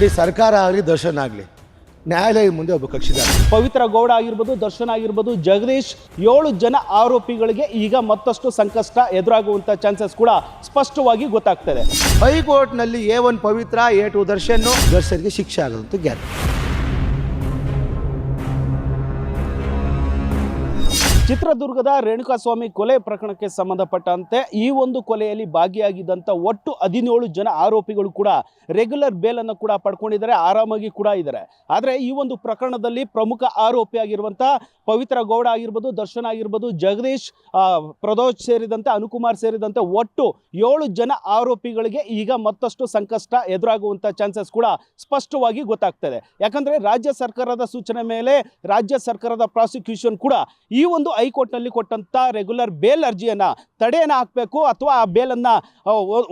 ನೋಡಿ ಸರ್ಕಾರ ಆಗಲಿ ದರ್ಶನ ಆಗಲಿ ನ್ಯಾಯಾಲಯದ ಮುಂದೆ ಒಬ್ಬ ಕಕ್ಷಿದಾರ. ಪವಿತ್ರ ಗೌಡ ಆಗಿರ್ಬೋದು ದರ್ಶನ್ ಆಗಿರ್ಬೋದು ಜಗದೀಶ್ ಏಳು ಜನ ಆರೋಪಿಗಳಿಗೆ ಈಗ ಮತ್ತಷ್ಟು ಸಂಕಷ್ಟ ಎದುರಾಗುವಂತ ಚಾನ್ಸಸ್ ಕೂಡ ಸ್ಪಷ್ಟವಾಗಿ ಗೊತ್ತಾಗ್ತದೆ. ಹೈಕೋರ್ಟ್ನಲ್ಲಿ A one Pavithra A two Darshan ದರ್ಶನ್ಗೆ ಶಿಕ್ಷೆ ಆಗೋದಂತ ಗ್ಯಾರಂಟಿ. ಚಿತ್ರದುರ್ಗದ ರೇಣುಕಾಸ್ವಾಮಿ ಕೊಲೆ ಪ್ರಕರಣಕ್ಕೆ ಸಂಬಂಧಪಟ್ಟಂತೆ ಈ ಒಂದು ಕೊಲೆಯಲ್ಲಿ ಭಾಗಿಯಾಗಿದ್ದಂಥ ಒಟ್ಟು ಹದಿನೇಳು ಜನ ಆರೋಪಿಗಳು ಕೂಡ ರೆಗ್ಯುಲರ್ ಬೇಲನ್ನು ಕೂಡ ಪಡ್ಕೊಂಡಿದ್ದಾರೆ, ಆರಾಮಾಗಿ ಕೂಡ ಇದ್ದಾರೆ. ಆದರೆ ಈ ಒಂದು ಪ್ರಕರಣದಲ್ಲಿ ಪ್ರಮುಖ ಆರೋಪಿ ಆಗಿರುವಂಥ ಪವಿತ್ರ ಗೌಡ ಆಗಿರ್ಬೋದು, ದರ್ಶನ್ ಆಗಿರ್ಬೋದು, ಜಗದೀಶ್ ಪ್ರದೋಜ್ ಸೇರಿದಂತೆ ಅನುಕುಮಾರ್ ಸೇರಿದಂತೆ ಒಟ್ಟು ಏಳು ಜನ ಆರೋಪಿಗಳಿಗೆ ಈಗ ಮತ್ತಷ್ಟು ಸಂಕಷ್ಟ ಎದುರಾಗುವಂಥ ಚಾನ್ಸಸ್ ಕೂಡ ಸ್ಪಷ್ಟವಾಗಿ ಗೊತ್ತಾಗ್ತದೆ. ಯಾಕಂದರೆ ರಾಜ್ಯ ಸರ್ಕಾರದ ಸೂಚನೆ ಮೇಲೆ ರಾಜ್ಯ ಸರ್ಕಾರದ ಪ್ರಾಸಿಕ್ಯೂಷನ್ ಕೂಡ ಈ ಒಂದು ಹೈಕೋರ್ಟ್ನಲ್ಲಿ ಕೊಟ್ಟಂಥ ರೆಗ್ಯುಲರ್ ಬೇಲ್ ಅರ್ಜಿಯನ್ನು ತಡೆಯನ್ನು ಹಾಕಬೇಕು ಅಥವಾ ಆ ಬೇಲನ್ನು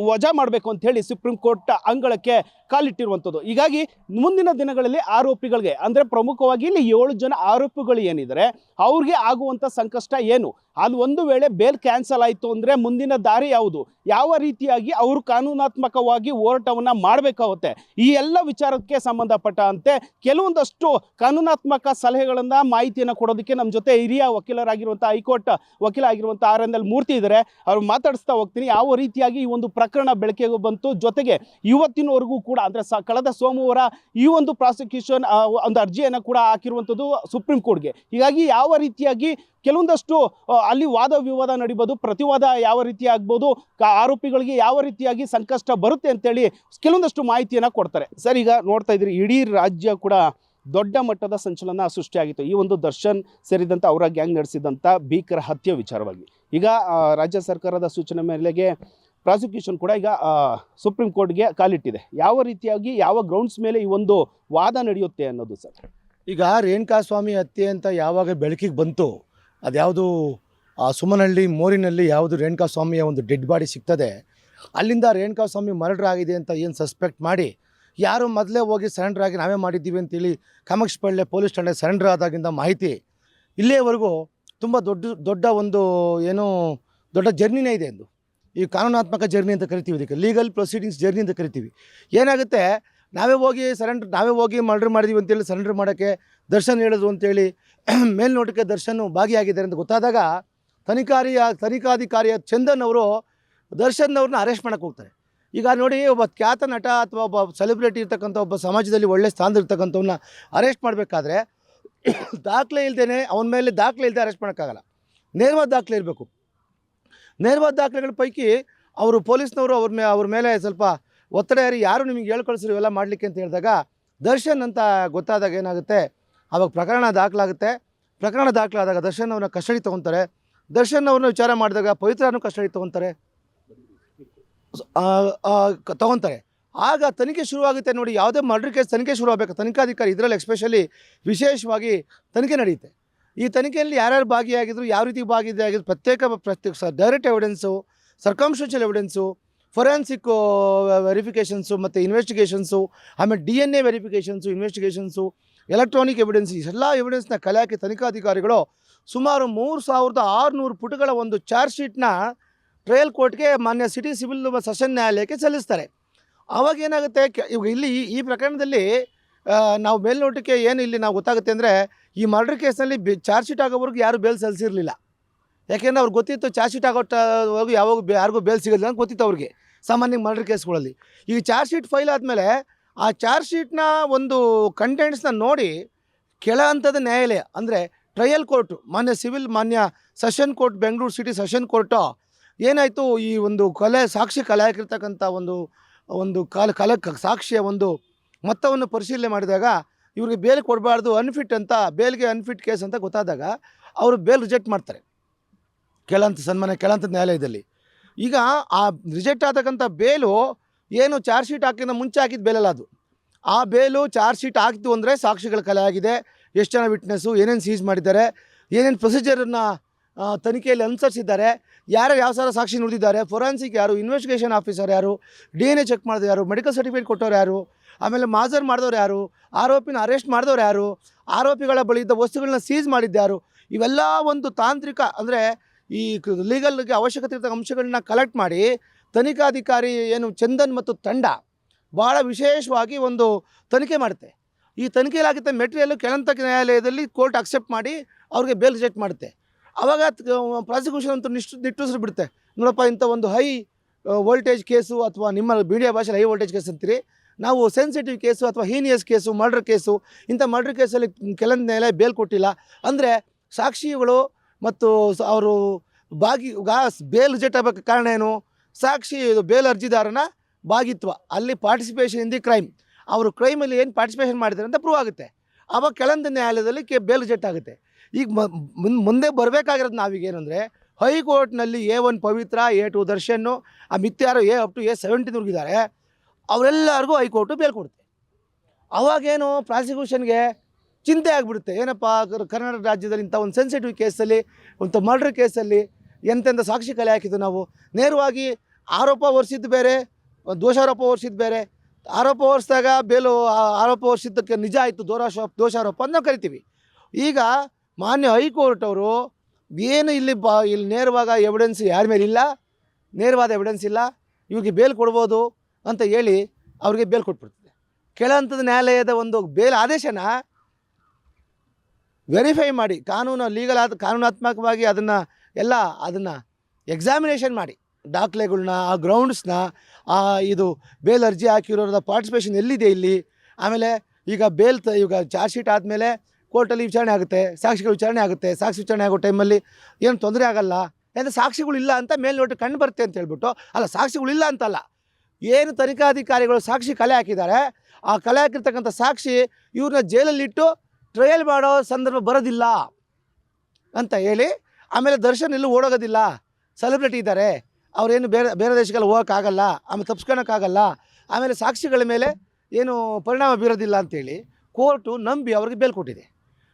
ವಜಾ ಮಾಡಬೇಕು ಅಂತ ಹೇಳಿ ಸುಪ್ರೀಂ ಕೋರ್ಟ್ ಅಂಗಳಕ್ಕೆ ಕಾಲಿಟ್ಟಿರುವಂಥದ್ದು. ಹೀಗಾಗಿ ಮುಂದಿನ ದಿನಗಳಲ್ಲಿ ಆರೋಪಿಗಳಿಗೆ, ಅಂದರೆ ಪ್ರಮುಖವಾಗಿ ಇಲ್ಲಿ ಏಳು ಜನ ಆರೋಪಿಗಳು ಏನಿದ್ದಾರೆ ಅವ್ರಿಗೆ ಆಗುವಂಥ ಸಂಕಷ್ಟ ಏನು? ಅದು ಒಂದು ವೇಳೆ ಬೇಲ್ ಕ್ಯಾನ್ಸಲ್ ಆಯಿತು ಅಂದರೆ ಮುಂದಿನ ದಾರಿ ಯಾವುದು? ಯಾವ ರೀತಿಯಾಗಿ ಅವರು ಕಾನೂನಾತ್ಮಕವಾಗಿ ಹೋರಾಟವನ್ನು ಮಾಡಬೇಕಾಗುತ್ತೆ? ಈ ಎಲ್ಲ ವಿಚಾರಕ್ಕೆ ಸಂಬಂಧಪಟ್ಟಂತೆ ಕೆಲವೊಂದಷ್ಟು ಕಾನೂನಾತ್ಮಕ ಸಲಹೆಗಳನ್ನು, ಮಾಹಿತಿಯನ್ನು ಕೊಡೋದಕ್ಕೆ ನಮ್ಮ ಜೊತೆ ಹಿರಿಯ ವಕೀಲರಾಗಿರುವಂಥ ಹೈಕೋರ್ಟ್ ವಕೀಲ ಆಗಿರುವಂಥ ಆರ್ ಎನ್ ಎಲ್ ಮೂರ್ತಿ ಇದ್ದಾರೆ ಅವ್ರು ಮಾತಾಡಿಸ್ತಾ ಹೋಗ್ತೀನಿ. ಯಾವ ರೀತಿಯಾಗಿ ಈ ಒಂದು ಪ್ರಕರಣ ಬೆಳಕಿಗೆ ಬಂತು? ಜೊತೆಗೆ ಇವತ್ತಿನವರೆಗೂ ಕೂಡ ಅಂದರೆ ಸ ಕಳೆದ ಸೋಮವಾರ ಈ ಒಂದು ಪ್ರಾಸಿಕ್ಯೂಷನ್ ಒಂದು ಅರ್ಜಿಯನ್ನು ಕೂಡ ಹಾಕಿರುವಂಥದ್ದು ಸುಪ್ರೀಂ ಕೋರ್ಟ್ಗೆ. ಹೀಗಾಗಿ ಯಾವ ರೀತಿಯಾಗಿ ಕೆಲವೊಂದಷ್ಟು ಅಲ್ಲಿ ವಾದ ವಿವಾದ ನಡಿಬೋದು, ಪ್ರತಿವಾದ ಯಾವ ರೀತಿ ಆಗ್ಬೋದು ಆರೋಪಿಗಳಿಗೆ ಯಾವ ರೀತಿಯಾಗಿ ಸಂಕಷ್ಟ ಬರುತ್ತೆ ಅಂತೇಳಿ ಕೆಲವೊಂದಷ್ಟು ಮಾಹಿತಿಯನ್ನು ಕೊಡ್ತಾರೆ. ಸರ್, ಈಗ ನೋಡ್ತಾ ಇದ್ರಿ ಇಡೀ ರಾಜ್ಯ ಕೂಡ ದೊಡ್ಡ ಮಟ್ಟದ ಸಂಚಲನ ಸೃಷ್ಟಿಯಾಗಿತ್ತು. ಈ ಒಂದು ದರ್ಶನ್ ಸೇರಿದಂತ ಅವರ ಗ್ಯಾಂಗ್ ನಡೆಸಿದಂಥ ಭೀಕರ ಹತ್ಯೆ ವಿಚಾರವಾಗಿ. ಈಗ ರಾಜ್ಯ ಸರ್ಕಾರದ ಸೂಚನೆ ಮೇರೆಗೆ ಪ್ರಾಸಿಕ್ಯೂಷನ್ ಕೂಡ ಈಗ ಸುಪ್ರೀಂ ಕೋರ್ಟ್ಗೆ ಕಾಲಿಟ್ಟಿದೆ. ಯಾವ ರೀತಿಯಾಗಿ ಯಾವ ಗ್ರೌಂಡ್ಸ್ ಮೇಲೆ ಈ ಒಂದು ವಾದ ನಡೆಯುತ್ತೆ ಅನ್ನೋದು ಸರ್? ಈಗ ರೇಣುಕಾಸ್ವಾಮಿ ಹತ್ಯೆ ಅಂತ ಯಾವಾಗ ಬೆಳಕಿಗೆ ಬಂತು, ಅದ್ಯಾವುದು, ಆ, ಸುಮನಹಳ್ಳಿ, ಮೋರಿನಲ್ಲಿ ಯಾವುದು ರೇಣುಕಾಸ್ವಾಮಿಯ ಒಂದು ಡೆಡ್ ಬಾಡಿ ಸಿಗ್ತದೆ, ಅಲ್ಲಿಂದ ರೇಣುಕಾಸ್ವಾಮಿ ಮರ್ಡರ್ ಆಗಿದೆ ಅಂತ ಏನು ಸಸ್ಪೆಕ್ಟ್ ಮಾಡಿ, ಯಾರು ಮೊದಲೇ ಹೋಗಿ ಸರೆಂಡರ್ ಆಗಿ ನಾವೇ ಮಾಡಿದ್ದೀವಿ ಅಂತೇಳಿ ಕಾಮಕ್ಷಪಳ್ಳಿ ಪೊಲೀಸ್ ಠಾಣೆ ಸರೆಂಡರ್ ಆದಾಗಿಂದ ಮಾಹಿತಿ, ಇಲ್ಲಿಯವರೆಗೂ ತುಂಬ ದೊಡ್ಡ ದೊಡ್ಡ ಒಂದು, ಏನು, ದೊಡ್ಡ ಜರ್ನಿನೇ ಇದೆ ಎಂದು ಈ ಕಾನೂನಾತ್ಮಕ ಜರ್ನಿ ಅಂತ ಕರಿತೀವಿ ಇದಕ್ಕೆ ಲೀಗಲ್ ಪ್ರೊಸೀಡಿಂಗ್ಸ್ ಜರ್ನಿ ಅಂತ ಕರಿತೀವಿ. ಏನಾಗುತ್ತೆ? ನಾವೇ ಹೋಗಿ ಸರೆಂಡರ್ ನಾವೇ ಹೋಗಿ ಮರ್ಡ್ರ್ ಮಾಡಿದೀವಿ ಅಂತೇಳಿ ಸರೆಂಡರ್ ಮಾಡೋಕ್ಕೆ ದರ್ಶನ್ ಹೇಳೋದು ಅಂತೇಳಿ, ಮೇಲ್ನೋಟಕ್ಕೆ ದರ್ಶನ್ ಭಾಗಿಯಾಗಿದ್ದಾರೆ ಅಂತ ಗೊತ್ತಾದಾಗ ತನಿಖಾರಿಯ ತನಿಖಾಧಿಕಾರಿಯ ಚಂದನ್ ಅವರು ದರ್ಶನ್ ಅವ್ರನ್ನ ಅರೆಸ್ಟ್ ಮಾಡೋಕ್ಕೆ ಹೋಗ್ತಾರೆ. ಈಗ ನೋಡಿ, ಒಬ್ಬ ಖ್ಯಾತ ನಟ ಅಥವಾ ಒಬ್ಬ ಸೆಲೆಬ್ರಿಟಿ ಇರ್ತಕ್ಕಂಥ ಒಬ್ಬ ಸಮಾಜದಲ್ಲಿ ಒಳ್ಳೆ ಸ್ಥಾನ ಇರ್ತಕ್ಕಂಥವ್ನ ಅರೆಸ್ಟ್ ಮಾಡಬೇಕಾದ್ರೆ, ದಾಖಲೆ ಇಲ್ಲದೇ ಅವನ ಮೇಲೆ ದಾಖಲೆ ಇಲ್ಲದೆ ಅರೆಸ್ಟ್ ಮಾಡೋಕ್ಕಾಗಲ್ಲ. ನೇರವಾದ ದಾಖಲೆ ಇರಬೇಕು. ನೇರವಾದ ದಾಖಲೆಗಳ ಪೈಕಿ ಅವರು ಪೊಲೀಸ್ನವರು ಅವ್ರ ಮೇ ಅವ್ರ ಮೇಲೆ ಸ್ವಲ್ಪ ಒತ್ತಡ ಯಾರಿ ಯಾರು ನಿಮಗೆ ಹೇಳ್ಕೊಳ್ಸಿರಿ ಇವೆಲ್ಲ ಮಾಡಲಿಕ್ಕೆ ಅಂತ ಹೇಳಿದಾಗ ದರ್ಶನ್ ಅಂತ ಗೊತ್ತಾದಾಗ ಏನಾಗುತ್ತೆ? ಆವಾಗ ಪ್ರಕರಣ ದಾಖಲಾಗುತ್ತೆ. ಪ್ರಕರಣ ದಾಖಲಾದಾಗ ದರ್ಶನ್ ಅವ್ರನ್ನ ಕಸ್ಟಡಿ ತೊಗೊತಾರೆ. ದರ್ಶನ್ ಅವ್ರನ್ನ ವಿಚಾರ ಮಾಡಿದಾಗ ಪವಿತ್ರನೂ ಕಸ್ಟಡಿ ತೊಗೊತಾರೆ. ತೊಗೊತಾರೆ. ಆಗ ತನಿಖೆ ಶುರುವಾಗುತ್ತೆ ನೋಡಿ, ಯಾವುದೇ ಮರ್ಡರ್ ಕೇಸ್ ತನಿಖೆ ಶುರುವಾಗಬೇಕು. ತನಿಖಾಧಿಕಾರಿ ಇದರಲ್ಲಿ ಎಸ್ಪೆಷಲಿ ವಿಶೇಷವಾಗಿ ತನಿಖೆ ನಡೆಯುತ್ತೆ. ಈ ತನಿಖೆಯಲ್ಲಿ ಯಾರ್ಯಾರು ಭಾಗಿಯಾಗಿದ್ರು, ಯಾವ ರೀತಿ ಭಾಗಿಯಾಗಿದ್ರು, ಪ್ರತ್ಯೇಕ ಪ್ರತ್ಯೇಕ direct evidence circumstantial evidence forensic verifications ಮತ್ತು ಇನ್ವೆಸ್ಟಿಗೇಷನ್ಸು ಆಮೇಲೆ D N A verifications investigations electronic evidence ಎಲ್ಲ ಎವಿಡೆನ್ಸ್ನ ಕಲೆ ತನಿಖಾಧಿಕಾರಿಗಳು ಸುಮಾರು ಮೂರು ಸಾವಿರದ ಆರುನೂರು ಪುಟಗಳ ಒಂದು ಚಾರ್ಜ್ ಶೀಟ್ನ ಟ್ರಯಲ್ ಕೋರ್ಟ್ಗೆ ಮಾನ್ಯ ಸಿಟಿ ಸಿವಿಲ್ ಸೆಷನ್ ನ್ಯಾಯಾಲಯಕ್ಕೆ ಸಲ್ಲಿಸ್ತಾರೆ. ಆವಾಗ ಏನಾಗುತ್ತೆ, ಕೆ- ಇವಾಗ ಇಲ್ಲಿ ಈ- ಪ್ರಕರಣದಲ್ಲಿ ನಾವು ಮೇಲ್ನೋಟಕ್ಕೆ ಏನು ಇಲ್ಲಿ ನಾವು ಗೊತ್ತಾಗುತ್ತೆ ಅಂದರೆ ಈ ಮರ್ಡರ್ ಕೇಸ್ನಲ್ಲಿ ಬಿ ಚಾರ್ಜ್ ಶೀಟ್ ಆಗೋವರೆಗೂ ಯಾರು ಬೇಲ್ ಸಲ್ಲಿಸಿರಲಿಲ್ಲ. ಯಾಕೆಂದರೆ ಅವ್ರಿಗೆ ಗೊತ್ತಿತ್ತು ಚಾರ್ಜ್ ಶೀಟ್ ಆಗೋವರೆಗೂ ಯಾವಾಗ ಯಾರಿಗೂ ಬೇಲ್ ಸಿಗಲ್ಲ ಅಂತ ಗೊತ್ತಿತ್ತು ಅವ್ರಿಗೆ, ಸಾಮಾನ್ಯ ಮರ್ಡರ್ ಕೇಸ್ಗಳಲ್ಲಿ ಈ ಚಾರ್ಜ್ ಶೀಟ್ ಫೈಲ್ ಆದಮೇಲೆ ಆ ಚಾರ್ಜ್ ಶೀಟ್ನ ಒಂದು ಕಂಟೆಂಟ್ಸ್ನ ನೋಡಿ ಕೆಳ ಹಂತದ ನ್ಯಾಯಾಲಯ, ಅಂದರೆ ಟ್ರಯಲ್ ಕೋರ್ಟು ಮಾನ್ಯ ಸಿವಿಲ್ ಮಾನ್ಯ session court Bengaluru city session court ಏನಾಯಿತು? ಈ ಒಂದು ಕಲೆ, ಸಾಕ್ಷಿ ಕಲೆ ಹಾಕಿರ್ತಕ್ಕಂಥ ಒಂದು ಒಂದು ಕಾಲ, ಕಲೆ, ಸಾಕ್ಷಿಯ ಒಂದು ಮೊತ್ತವನ್ನು ಪರಿಶೀಲನೆ ಮಾಡಿದಾಗ ಇವ್ರಿಗೆ ಬೇಲ್ ಕೊಡಬಾರ್ದು ಅನ್ಫಿಟ್ ಅಂತ, ಬೇಲ್ಗೆ ಅನ್ಫಿಟ್ ಕೇಸ್ ಅಂತ ಗೊತ್ತಾದಾಗ ಅವರು ಬೇಲ್ ರಿಜೆಕ್ಟ್ ಮಾಡ್ತಾರೆ. ಕೆಳಂತ ಸನ್ಮಾನ ಕೆಳಂತ ನ್ಯಾಯಾಲಯದಲ್ಲಿ. ಈಗ ಆ ರಿಜೆಕ್ಟ್ ಆತಕ್ಕಂಥ ಬೇಲು ಏನು ಚಾರ್ಜ್ ಶೀಟ್ ಹಾಕಿದ ಮುಂಚೆ ಹಾಕಿದ ಬೇಲಲ್ಲ ಅದು. ಆ ಬೇಲು ಚಾರ್ಜ್ ಶೀಟ್ ಹಾಕಿತು ಅಂದರೆ ಸಾಕ್ಷಿಗಳ ಕಲೆ ಆಗಿದೆ. ಎಷ್ಟು ಜನ ವಿಟ್ನೆಸ್ಸು ಏನೇನು ಸೀಸ್ ಮಾಡಿದ್ದಾರೆ, ಏನೇನು ಪ್ರೊಸೀಜರನ್ನು ತನಿಖೆಯಲ್ಲಿ ಅನುಸರಿಸಿದ್ದಾರೆ, ಯಾರು ಯಾವ ಸಾರ ಸಾಕ್ಷಿ ನುಡಿದಿದ್ದಾರೆ ಫೊರೆನ್ಸಿಕ್ ಯಾರು ಇನ್ವೆಸ್ಟಿಗೇಷನ್ ಆಫೀಸರ್ ಯಾರು ಡಿ ಎ ಚೆಕ್ ಮಾಡಿದ್ರು ಯಾರು ಮೆಡಿಕಲ್ ಸರ್ಟಿಫಿಕೇಟ್ ಕೊಟ್ಟವ್ರು ಯಾರು ಆಮೇಲೆ ಮಾಜರ್ ಮಾಡಿದವ್ರು ಯಾರು? ಆರೋಪಿನ ಅರೆಸ್ಟ್ ಮಾಡಿದವ್ರು ಯಾರು? ಆರೋಪಿಗಳ ಬಳಿ ಇದ್ದ ವಸ್ತುಗಳನ್ನ ಸೀಸ್ ಮಾಡಿದ್ಯಾರು ಇವೆಲ್ಲ ಒಂದು ತಾಂತ್ರಿಕ ಅಂದರೆ ಈ ಲೀಗಲ್ಗೆ ಅವಶ್ಯಕತೆ ಇರ್ತಕ್ಕ ಅಂಶಗಳನ್ನ ಕಲೆಕ್ಟ್ ಮಾಡಿ ತನಿಖಾಧಿಕಾರಿ ಏನು ಚಂದನ್ ಮತ್ತು ತಂಡ ಭಾಳ ವಿಶೇಷವಾಗಿ ಒಂದು ತನಿಖೆ ಮಾಡುತ್ತೆ. ಈ ತನಿಖೆಯಲ್ಲಾಗಿದ್ದ ಮೆಟೀರಿಯಲ್ ಕೆಳಂತ ನ್ಯಾಯಾಲಯದಲ್ಲಿ ಕೋರ್ಟ್ ಅಕ್ಸೆಪ್ಟ್ ಮಾಡಿ ಅವ್ರಿಗೆ ಬೇಲ್ ರಿಜೆಕ್ಟ್ ಮಾಡುತ್ತೆ. ಆವಾಗ ಪ್ರಾಸಿಕ್ಯೂಷನ್ ಅಂತೂ ನಿಷ್ಠ ನಿಟ್ಟುಸಿರು ಬಿಡುತ್ತೆ. ನೋಡಪ್ಪ ಇಂಥ ಒಂದು ಹೈ ವೋಲ್ಟೇಜ್ ಕೇಸು ಅಥವಾ ನಿಮ್ಮ ಮೀಡಿಯಾ ಭಾಷೆಯಲ್ಲಿ ಹೈ ವೋಲ್ಟೇಜ್ ಕೇಸ್ ಅಂತೀರಿ. ನಾವು ಸೆನ್ಸಿಟಿವ್ ಕೇಸು ಅಥವಾ ಹೀನಿಯಸ್ ಕೇಸು ಮರ್ಡರ್ ಕೇಸು ಇಂಥ ಮರ್ಡರ್ ಕೇಸಲ್ಲಿ ಕೆಲವೊಂದು ನ್ಯಾಯಾಲಯ ಬೇಲ್ ಕೊಟ್ಟಿಲ್ಲ. ಅಂದರೆ ಸಾಕ್ಷಿಗಳು ಮತ್ತು ಅವರು ಬಾಗಿ, ಗಾ ಬೇಲ್ ಆಗಬೇಕು ಕಾರಣ ಏನು? ಸಾಕ್ಷಿ ಬೇಲ್ ಅರ್ಜಿದಾರನ ಭಾಗಿತ್ವ ಅಲ್ಲಿ ಪಾರ್ಟಿಸಿಪೇಷನ್ ಇನ್ ದಿ ಕ್ರೈಮ್ ಅವರು ಕ್ರೈಮಲ್ಲಿ ಏನು ಪಾರ್ಟಿಸಿಪೇಷನ್ ಮಾಡಿದ್ದಾರೆ ಅಂತ ಪ್ರೂವ್ ಆಗುತ್ತೆ. ಆವಾಗ ಕೆಳಂದ ನ್ಯಾಯಾಲಯದಲ್ಲಿ ಕೆ ಬೇಲ್ ರಿಜೆಕ್ಟ್ ಆಗುತ್ತೆ. ಈಗ ಮುಂದೆ ಬರಬೇಕಾಗಿರೋದು ನಾವೀಗ ಏನಂದರೆ, ಹೈಕೋರ್ಟ್ನಲ್ಲಿ A one Pavithra A two ದರ್ಶನ್ನು ಆ ಮಿತ್ಯಾರು ಎ ಅಪ್ ಟು ಎ ಸೆವೆಂಟಿನ್ವರೆಗಿದ್ದಾರೆ ಅವರೆಲ್ಲರಿಗೂ ಹೈಕೋರ್ಟು ಬೇಲ್ ಕೊಡುತ್ತೆ. ಅವಾಗೇನು ಪ್ರಾಸಿಕ್ಯೂಷನ್ಗೆ ಚಿಂತೆ ಆಗಿಬಿಡುತ್ತೆ. ಏನಪ್ಪ ಕರ್ನಾಟಕ ರಾಜ್ಯದಲ್ಲಿ ಇಂಥ ಒಂದು ಸೆನ್ಸಿಟಿವ್ ಕೇಸಲ್ಲಿ ಒಂದು ಮರ್ಡರ್ ಕೇಸಲ್ಲಿ ಎಂತೆಂಥ ಸಾಕ್ಷಿ ಕಲೆ ಹಾಕಿದ್ದು ನಾವು. ನೇರವಾಗಿ ಆರೋಪ ಹೊರಿಸಿದ್ದು ಬೇರೆ, ದೋಷಾರೋಪ ಹೊರಿಸಿದ್ದು ಬೇರೆ. ಆರೋಪ ಹೊರಿಸಿದಾಗ ಬೇಲು ಆರೋಪ ಹೊರಿಸಿದ್ದಕ್ಕೆ ನಿಜ ಆಯಿತು, ದೋರಾಶೋ, ದೋಷಾರೋಪ ಅಂತ ಕರಿತೀವಿ. ಈಗ ಮಾನ್ಯ ಹೈಕೋರ್ಟ್ ಅವರು ಏನು ಇಲ್ಲಿ ಬಾ, ಇಲ್ಲಿ ನೇರವಾಗ ಎವಿಡೆನ್ಸ್ ಯಾರ ಮೇಲೆ ಇಲ್ಲ ನೇರವಾದ ಎವಿಡೆನ್ಸ್ ಇಲ್ಲ. ಇವ್ರಿಗೆ ಬೇಲ್ ಕೊಡ್ಬೋದು. ಅಂತ ಹೇಳಿ ಅವ್ರಿಗೆ ಬೇಲ್ ಕೊಟ್ಬಿಡ್ತದೆ. ಕೆಳ ಹಂತದ ನ್ಯಾಯಾಲಯದ ಒಂದು ಬೇಲ್ ಆದೇಶನ ವೆರಿಫೈ ಮಾಡಿ, ಕಾನೂನು ಲೀಗಲ್ ಆದ, ಕಾನೂನಾತ್ಮಕವಾಗಿ ಅದನ್ನು ಎಲ್ಲ ಅದನ್ನು ಎಕ್ಸಾಮಿನೇಷನ್ ಮಾಡಿ. ದಾಖಲೆಗಳನ್ನ ಆ ಗ್ರೌಂಡ್ಸ್ನ ಆ ಇದು ಬೇಲ್ ಅರ್ಜಿ ಹಾಕಿರೋದ ಪಾರ್ಟಿಸಿಪೇಷನ್ ಎಲ್ಲಿದೆ ಇಲ್ಲಿ? ಆಮೇಲೆ ಈಗ ಬೇಲ್ ತ, ಈಗ ಚಾರ್ಜ್ ಶೀಟ್ ಆದಮೇಲೆ ಕೋರ್ಟಲ್ಲಿ ವಿಚಾರಣೆ ಆಗುತ್ತೆ, ಸಾಕ್ಷಿಗಳ ವಿಚಾರಣೆ ಆಗುತ್ತೆ, ಸಾಕ್ಷಿ ವಿಚಾರಣೆ ಆಗೋ ಟೈಮಲ್ಲಿ ಏನು ತೊಂದರೆ ಆಗಲ್ಲ ಯಾಕಂದರೆ ಸಾಕ್ಷಿಗಳಿಲ್ಲ ಅಂತ ಮೇಲ್ನೋಟ ಕಂಡು ಬರುತ್ತೆ ಅಂತ ಹೇಳ್ಬಿಟ್ಟು, ಅಲ್ಲ ಸಾಕ್ಷಿಗಳಿಲ್ಲ ಅಂತಲ್ಲ. ಏನು ತನಿಖಾಧಿಕಾರಿಗಳು ಸಾಕ್ಷಿ ಕಲೆ ಹಾಕಿದ್ದಾರೆ, ಆ ಕಲೆ ಹಾಕಿರ್ತಕ್ಕಂಥ ಸಾಕ್ಷಿ ಇವ್ರನ್ನ ಜೈಲಲ್ಲಿಟ್ಟು ಟ್ರಯಲ್ ಮಾಡೋ ಸಂದರ್ಭ ಬರೋದಿಲ್ಲ ಅಂತ ಹೇಳಿ, ಆಮೇಲೆ ದರ್ಶನ್ ಎಲ್ಲೂ ಓಡೋಗೋದಿಲ್ಲ. ಸೆಲೆಬ್ರಿಟಿ ಇದ್ದಾರೆ. ಅವರೇನು ಬೇರೆ ಬೇರೆ ದೇಶಗಳು ಹೋಗೋಕ್ಕಾಗಲ್ಲ, ಆಮೇಲೆ ತಪ್ಸ್ಕೊಳಕ್ಕಾಗಲ್ಲ, ಆಮೇಲೆ ಸಾಕ್ಷಿಗಳ ಮೇಲೆ ಏನು ಪರಿಣಾಮ ಬೀರೋದಿಲ್ಲ ಅಂತೇಳಿ ಕೋರ್ಟು ನಂಬಿ ಅವ್ರಿಗೆ ಬೇಲ್ ಕೊಟ್ಟಿದೆ.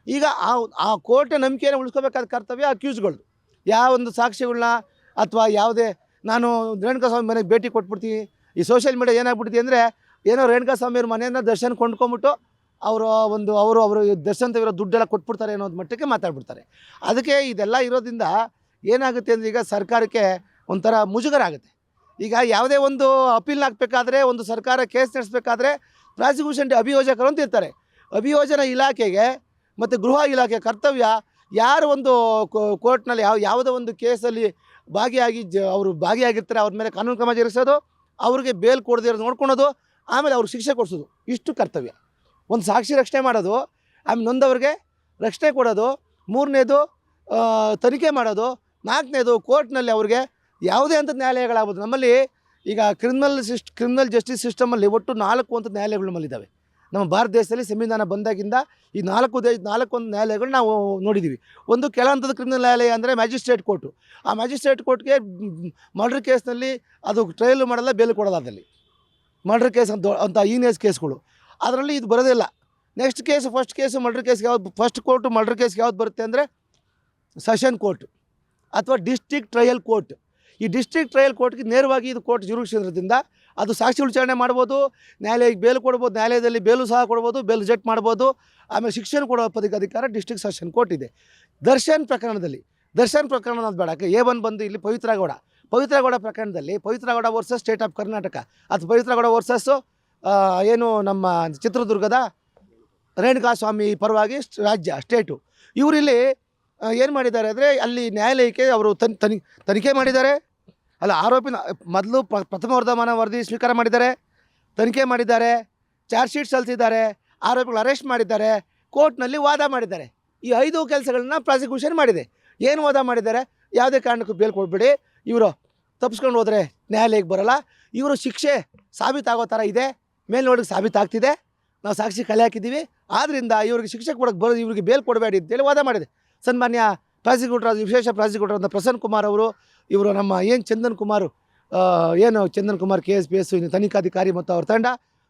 ಈಗ ಆ ಆ ಕೋರ್ಟ್ನ ನಂಬಿಕೆಯನ್ನು ಉಳಿಸ್ಕೋಬೇಕಾದ ಕರ್ತವ್ಯ ಅಕ್ಯೂಸ್ಗಳು ಯಾವ ಒಂದು ಸಾಕ್ಷಿಗಳನ್ನ ಅಥವಾ ಯಾವುದೇ, ನಾನು ರೇಣುಕಾ ಸ್ವಾಮಿ ಮನೆಗೆ ಭೇಟಿ ಕೊಟ್ಬಿಡ್ತೀನಿ ಈ ಸೋಷಿಯಲ್ ಮೀಡಿಯಾ ಏನಾಗ್ಬಿಟ್ಟಿದೆ ಅಂದರೆ ಏನೋ ರೇಣುಕಾ ಸ್ವಾಮಿಯವ್ರ ಮನೆಯನ್ನು ದರ್ಶನ ಕೊಂಡ್ಕೊಂಬಿಟ್ಟು ಅವರು ಒಂದು ಅವರು ಅವರು ದರ್ಶನ ತೆಗಿರೋ ದುಡ್ಡೆಲ್ಲ ಕೊಟ್ಬಿಡ್ತಾರೆ ಅನ್ನೋದು ಮಟ್ಟಕ್ಕೆ ಮಾತಾಡ್ಬಿಡ್ತಾರೆ. ಅದಕ್ಕೆ ಇದೆಲ್ಲ ಇರೋದ್ರಿಂದ ಏನಾಗುತ್ತೆ ಅಂದರೆ ಈಗ ಸರ್ಕಾರಕ್ಕೆ ಒಂಥರ ಮುಜುಗರ ಆಗುತ್ತೆ ಈಗ ಯಾವುದೇ ಒಂದು ಅಪೀಲ್ ಹಾಕಬೇಕಾದ್ರೆ, ಒಂದು ಸರ್ಕಾರ ಕೇಸ್ ನಡೆಸಬೇಕಾದ್ರೆ ಪ್ರಾಸಿಕ್ಯೂಷನ್ ಅಭಿಯೋಜಕರು ಅಂತ ಇರ್ತಾರೆ. ಅಭಿಯೋಜನಾ ಇಲಾಖೆಗೆ ಮತ್ತು ಗೃಹ ಇಲಾಖೆ ಕರ್ತವ್ಯ ಯಾರು ಒಂದು ಕೋರ್ಟ್ನಲ್ಲಿ ಯಾವ, ಯಾವುದೋ ಒಂದು ಕೇಸಲ್ಲಿ ಭಾಗಿಯಾಗಿ ಜ, ಅವರು ಭಾಗಿಯಾಗಿರ್ತಾರೆ, ಅವ್ರ ಮೇಲೆ ಕಾನೂನು ಕ್ರಮ ಜರುಗಿಸೋದು ಅವ್ರಿಗೆ ಬೇಲ್ ಕೊಡದೇ ಇರೋದು ನೋಡ್ಕೊಳೋದು, ಆಮೇಲೆ ಅವ್ರಿಗೆ ಶಿಕ್ಷೆ ಕೊಡಿಸೋದು. ಇಷ್ಟು ಕರ್ತವ್ಯ. ಒಂದು ಸಾಕ್ಷಿ ರಕ್ಷಣೆ ಮಾಡೋದು, ಆಮೇಲೆ ನೊಂದವ್ರಿಗೆ ರಕ್ಷಣೆ ಕೊಡೋದು, ಮೂರನೇದು ತನಿಖೆ ಮಾಡೋದು, ನಾಲ್ಕನೇದು ಕೋರ್ಟ್ನಲ್ಲಿ ಅವ್ರಿಗೆ ಯಾವುದೇ ಅಂತ ನ್ಯಾಯಾಲಯಗಳಾಗ್ಬೋದು. ನಮ್ಮಲ್ಲಿ ಈಗ ಕ್ರಿಮಿನಲ್ ಸಿಸ್ಟ್ ಕ್ರಿಮಿನಲ್ ಜಸ್ಟಿಸ್ ಸಿಸ್ಟಮಲ್ಲಿ ಒಟ್ಟು ನಾಲ್ಕು ಅಂತ ನ್ಯಾಯಾಲಯಗಳು ನಮ್ಮಲ್ಲಿದ್ದಾವೆ ನಮ್ಮ ಭಾರತ ದೇಶದಲ್ಲಿ ಸಂವಿಧಾನ ಬಂದಾಗಿಂದ ಈ ನಾಲ್ಕು ದೇಶ ನಾಲ್ಕೊಂದು ನ್ಯಾಯಾಲಯಗಳು ನಾವು ನೋಡಿದ್ದೀವಿ ಒಂದು ಕೆಳ ಹಂತದ ಕ್ರಿಮಿನಲ್ ನ್ಯಾಯಾಲಯ ಅಂದರೆ ಮ್ಯಾಜಿಸ್ಟ್ರೇಟ್ ಕೋರ್ಟು. ಆ ಮ್ಯಾಜಿಸ್ಟ್ರೇಟ್ ಕೋರ್ಟ್ಗೆ ಮರ್ಡರ್ ಕೇಸ್ನಲ್ಲಿ ಅದು ಟ್ರಯಲ್ ಮಾಡಲ್ಲ, ಬೇಲ್ ಕೊಡಲ್ಲ ಅದರಲ್ಲಿ. ಮರ್ಡರ್ ಕೇಸ್ ಅಂತ ಅಂತ ಈನೇಸ್ ಕೇಸ್ಗಳು. ಅದರಲ್ಲಿ ಇದು ಬರೋದಿಲ್ಲ next case, first case murder ಕೇಸ್ಗೆ ಯಾವ್ದು, ಫಸ್ಟ್ ಕೋರ್ಟು ಮರ್ಡರ್ ಕೇಸ್ಗೆ ಯಾವ್ದು ಬರುತ್ತೆ ಅಂದರೆ ಸೆಷನ್ ಕೋರ್ಟ್ ಅಥವಾ ಡಿಸ್ಟ್ರಿಕ್ಟ್ ಟ್ರಯಲ್ ಕೋರ್ಟ್. ಈ ಡಿಸ್ಟ್ರಿಕ್ಟ್ ಟ್ರಯಲ್ ಕೋರ್ಟ್ಗೆ ನೇರವಾಗಿ ಇದು ಕೋರ್ಟ್ ಜುರುಗಿಸಿರೋದ್ರಿಂದ ಅದು ಸಾಕ್ಷಿ ವಿಚಾರಣೆ ಮಾಡ್ಬೋದು, ನ್ಯಾಯಾಲಯಕ್ಕೆ ಬೇಲ್ ಕೊಡ್ಬೋದು, ನ್ಯಾಯಾಲಯದಲ್ಲಿ ಬೇಲು ಸಹ ಕೊಡ್ಬೋದು, ಬೇಲ್ ಜಟ್ ಮಾಡ್ಬೋದು, ಆಮೇಲೆ ಶಿಕ್ಷಣ ಕೊಡೋ ಪದಕ್ಕೆ ಅಧಿಕಾರ ಡಿಸ್ಟ್ರಿಕ್ಟ್ ಸೆಷನ್ ಕೋರ್ಟ್ ಇದೆ. ದರ್ಶನ್ ಪ್ರಕರಣದಲ್ಲಿ, ದರ್ಶನ್ ಪ್ರಕರಣ ಅನ್ನೋದು ಬೇಡ ಎ ಒನ್ ಬಂದು ಇಲ್ಲಿ ಪವಿತ್ರಗೌಡ ಪವಿತ್ರಗೌಡ ಪ್ರಕರಣದಲ್ಲಿ, Pavithra Gowda versus state of Karnataka ಅದು ಪವಿತ್ರಗೌಡ ವರ್ಸಸ್ಸು ಏನು ನಮ್ಮ ಚಿತ್ರದುರ್ಗದ ರೇಣುಕಾ ಸ್ವಾಮಿ ಪರವಾಗಿ ರಾಜ್ಯ, ಸ್ಟೇಟು. ಇವರಿಲ್ಲಿ ಏನು ಮಾಡಿದ್ದಾರೆ ಅಂದರೆ ಅಲ್ಲಿ ನ್ಯಾಯಾಲಯಕ್ಕೆ ಅವರು ತನ್, ತನಿ, ತನಿಖೆ ಮಾಡಿದ್ದಾರೆ. ಅಲ್ಲ, ಆರೋಪಿನ ಮೊದಲು ಪ್ರಥಮ ವರ್ಧಮಾನ ವರದಿ ಸ್ವೀಕಾರ ಮಾಡಿದ್ದಾರೆ, ತನಿಖೆ ಮಾಡಿದ್ದಾರೆ, ಚಾರ್ಜ್ ಶೀಟ್ ಸಲ್ಲಿಸಿದ್ದಾರೆ, ಆರೋಪಿಗಳು ಅರೆಸ್ಟ್ ಮಾಡಿದ್ದಾರೆ, ಕೋರ್ಟ್ನಲ್ಲಿ ವಾದ ಮಾಡಿದ್ದಾರೆ. ಈ ಐದು ಕೆಲಸಗಳನ್ನ ಪ್ರಾಸಿಕ್ಯೂಷನ್ ಮಾಡಿದೆ. ಏನು ವಾದ ಮಾಡಿದ್ದಾರೆ? ಯಾವುದೇ ಕಾರಣಕ್ಕೂ ಬೇಲ್ ಕೊಡಬೇಡಿ ಇವರು ತಪ್ಪಿಸ್ಕೊಂಡು ಹೋದರೆ ನ್ಯಾಯಾಲಯಕ್ಕೆ ಬರಲ್ಲ. ಇವರು ಶಿಕ್ಷೆ ಸಾಬೀತಾಗೋ ಥರ ಇದೆ. ಮೇಲ್ನೋಡಿಗೆ ಸಾಬೀತಾಗ್ತಿದೆ. ನಾವು ಸಾಕ್ಷಿ ಕಲೆ ಹಾಕಿದ್ದೀವಿ. ಆದ್ದರಿಂದ ಇವ್ರಿಗೆ ಶಿಕ್ಷೆ ಕೊಡೋಕ್ಕೆ ಬರೋದು, ಇವ್ರಿಗೆ ಬೇಲ್ ಕೊಡಬೇಡಿ ಅಂತೇಳಿ ವಾದ ಮಾಡಿದೆ. ಸನ್ಮಾನ್ಯ ಪ್ರಾಸಿಕ್ಯೂಟರ್ ವಿಶೇಷ ಪ್ರಾಸಿಕ್ಯೂಟರ್ ಅಂತ ಪ್ರಸನ್ನ ಕುಮಾರ್ ಅವರು, ಇವರು ನಮ್ಮ ಏನು ಚಂದನ್ ಕುಮಾರ್ ಏನು Chandan Kumar K S P S ತನಿಖಾಧಿಕಾರಿ ಮತ್ತು ಅವ್ರ ತಂಡ,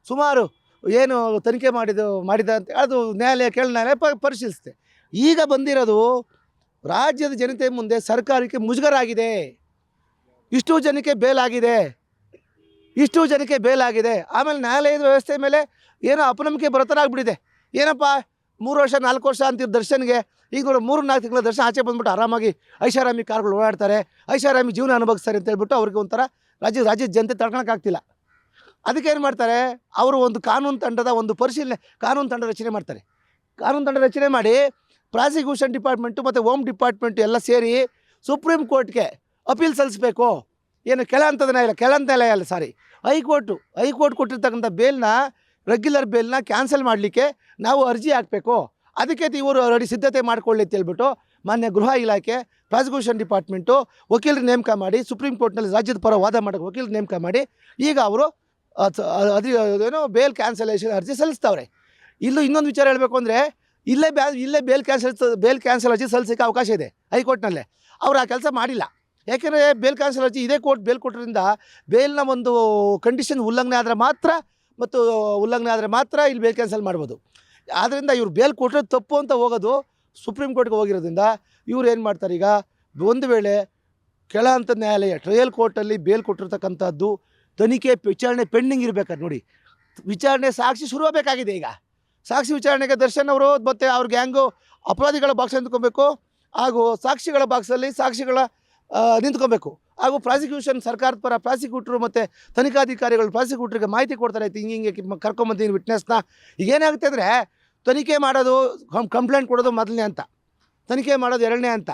ಸುಮಾರು ಏನು ತನಿಖೆ ಮಾಡಿದ್ದು ಮಾಡಿದ ಅಂತ ಅದು ನ್ಯಾಯಾಲಯ ಕೇಳ ನ್ಯಾಯಾಲಯ ಪ ಪರಿಶೀಲಿಸಿದೆ ಈಗ ಬಂದಿರೋದು ರಾಜ್ಯದ ಜನತೆ ಮುಂದೆ ಸರ್ಕಾರಕ್ಕೆ ಮುಜುಗರ ಆಗಿದೆ ಇಷ್ಟು ಜನಕ್ಕೆ ಬೇಲಾಗಿದೆ. ಇಷ್ಟು ಜನಕ್ಕೆ ಬೇಲಾಗಿದೆ. ಆಮೇಲೆ ನ್ಯಾಯಾಲಯದ ವ್ಯವಸ್ಥೆ ಮೇಲೆ ಏನೋ ಅಪನಂಬಿಕೆ ಬರತನಾಗ್ಬಿಟ್ಟಿದೆ ಏನಪ್ಪ, ಮೂರು ವರ್ಷ, ನಾಲ್ಕು ವರ್ಷ ಅಂತಿರೋ ದರ್ಶನ್ಗೆ ಈಗ ನೋಡಿ ಮೂರು ನಾಲ್ಕು ತಿಂಗಳ ದರ್ಶನ ಆಚೆ ಬಂದ್ಬಿಟ್ಟು ಆರಾಮಾಗಿ ಐಷಾರಾಮಿ ಕಾರ್ಗಳು ಓಡಾಡ್ತಾರೆ, ಐಷಾರಾಮಿ ಜೀವನ ಅನುಭವಿಸ್ತಾರೆ ಅಂತ ಹೇಳ್ಬಿಟ್ಟು ಅವ್ರಿಗೆ ಒಂಥರ ರಾಜ್ಯ, ರಾಜ್ಯದ ಜನತೆ ತಡ್ಕೊಳಕ್ಕಾಗ್ತಿಲ್ಲ ಅದಕ್ಕೆ ಏನು ಮಾಡ್ತಾರೆ? ಅವರು ಒಂದು ಕಾನೂನು ತಂಡದ ಒಂದು ಪರಿಶೀಲನೆ, ಕಾನೂನು ತಂಡ ರಚನೆ ಮಾಡ್ತಾರೆ. ಕಾನೂನು ತಂಡ ರಚನೆ ಮಾಡಿ ಪ್ರಾಸಿಕ್ಯೂಷನ್ ಡಿಪಾರ್ಟ್ಮೆಂಟು ಮತ್ತು ಹೋಮ್ ಡಿಪಾರ್ಟ್ಮೆಂಟು ಎಲ್ಲ ಸೇರಿ ಸುಪ್ರೀಂ ಕೋರ್ಟ್ಗೆ ಅಪೀಲ್ ಸಲ್ಲಿಸಬೇಕು. ಏನು ಕೆಳ ಹಂತದ ಇಲ್ಲ ಕೆಲ ಅಂತ ನ್ಯಾಯ ಇಲ್ಲ ಸಾರಿ ಹೈಕೋರ್ಟು, ಹೈಕೋರ್ಟ್ ಕೊಟ್ಟಿರ್ತಕ್ಕಂಥ ಬೇಲ್ನ ರೆಗ್ಯುಲರ್ ಬೇಲ್ನ ಕ್ಯಾನ್ಸಲ್ ಮಾಡಲಿಕ್ಕೆ ನಾವು ಅರ್ಜಿ ಹಾಕಬೇಕು. ಅದಕ್ಕೆ ಇವರು ರೆಡಿ ಸಿದ್ಧತೆ ಮಾಡಿಕೊಳ್ಳಿ ಅಂತ ಹೇಳ್ಬಿಟ್ಟು ಮಾನ್ಯ ಗೃಹ ಇಲಾಖೆ, ಪ್ರಾಸಿಕ್ಯೂಷನ್ ಡಿಪಾರ್ಟ್ಮೆಂಟು, ವಕೀಲರ ನೇಮಕ ಮಾಡಿ, ಸುಪ್ರೀಂ ಕೋರ್ಟ್ನಲ್ಲಿ ರಾಜ್ಯದ ಪರ ವಾದ ಮಾಡೋಕ್ಕೆ ವಕೀಲರ ನೇಮಕ ಮಾಡಿ, ಈಗ ಅವರು ಅದು ಏನೋ ಬೇಲ್ ಕ್ಯಾನ್ಸಲೇಷನ್ ಅರ್ಜಿ ಸಲ್ಲಿಸ್ತಾವ್ರೆ. ಇಲ್ಲೂ ಇನ್ನೊಂದು ವಿಚಾರ ಹೇಳಬೇಕು ಅಂದರೆ, ಇಲ್ಲೇ ಬ್ಯಾ ಇಲ್ಲೇ ಬೇಲ್ ಕ್ಯಾನ್ಸಲ್ ಬೇಲ್ ಕ್ಯಾನ್ಸಲ್ ಅರ್ಜಿ ಸಲ್ಲಿಸೋಕ್ಕೆ ಅವಕಾಶ ಇದೆ ಹೈಕೋರ್ಟ್ನಲ್ಲೇ. ಅವ್ರು ಆ ಕೆಲಸ ಮಾಡಿಲ್ಲ. ಯಾಕೆಂದರೆ ಬೇಲ್ ಕ್ಯಾನ್ಸಲ್ ಅರ್ಜಿ ಇದೇ ಕೋರ್ಟ್ ಬೇಲ್ ಕೊಟ್ಟರಿಂದ ಬೇಲ್ನ ಒಂದು ಕಂಡೀಷನ್ ಉಲ್ಲಂಘನೆ ಆದರೆ ಮಾತ್ರ ಮತ್ತು ಉಲ್ಲಂಘನೆ ಆದರೆ ಮಾತ್ರ ಇಲ್ಲಿ ಬೇಲ್ ಕ್ಯಾನ್ಸಲ್ ಮಾಡ್ಬೋದು. ಆದ್ದರಿಂದ ಇವ್ರು ಬೇಲ್ ಕೊಟ್ಟರೆ ತಪ್ಪು ಅಂತ ಹೋಗೋದು ಸುಪ್ರೀಂ ಕೋರ್ಟ್ಗೆ ಹೋಗಿರೋದ್ರಿಂದ ಇವ್ರು ಏನು ಮಾಡ್ತಾರೆ ಈಗ ಒಂದು ವೇಳೆ ಕೆಳ ಹಂತದ ನ್ಯಾಯಾಲಯ, ಟ್ರಯಲ್ ಕೋರ್ಟಲ್ಲಿ ಬೇಲ್ ಕೊಟ್ಟಿರ್ತಕ್ಕಂಥದ್ದು ತನಿಖೆ ವಿಚಾರಣೆ ಪೆಂಡಿಂಗ್ ಇರಬೇಕಾದ್ರೆ ನೋಡಿ, ವಿಚಾರಣೆ ಸಾಕ್ಷಿ ಶುರುವಾಗಬೇಕಾಗಿದೆ ಈಗ. ಸಾಕ್ಷಿ ವಿಚಾರಣೆಗೆ ದರ್ಶನ್ ಅವರು ಮತ್ತು ಅವ್ರ ಗ್ಯಾಂಗು ಅಪರಾಧಿಗಳ ಬಾಕ್ಸ್ ಎಂದ್ಕೊಬೇಕು ಹಾಗೂ ಸಾಕ್ಷಿಗಳ ಬಾಕ್ಸಲ್ಲಿ ಸಾಕ್ಷಿಗಳ ನಿಂತ್ಕೊಬೇಕು. ಹಾಗೂ ಪ್ರಾಸಿಕ್ಯೂಷನ್ ಸರ್ಕಾರದ ಪರ ಪ್ರಾಸಿಕ್ಯೂಟ್ರು ಮತ್ತು ತನಿಖಾಧಿಕಾರಿಗಳು ಪ್ರಾಸಿಕ್ಯೂಟ್ರಿಗೆ ಮಾಹಿತಿ ಕೊಡ್ತಾರೆ ಆಯ್ತು ಹಿಂಗೆ ಹಿಂಗೆ ವಿಟ್ನೆಸ್ನ ಈಗ ಏನಾಗುತ್ತೆ ಅಂದರೆ, ತನಿಖೆ ಮಾಡೋದು ಕಂಪ್ಲೇಂಟ್ ಕೊಡೋದು ಮೊದಲನೇ ಅಂತ ತನಿಖೆ ಮಾಡೋದು ಎರಡನೇ ಅಂತ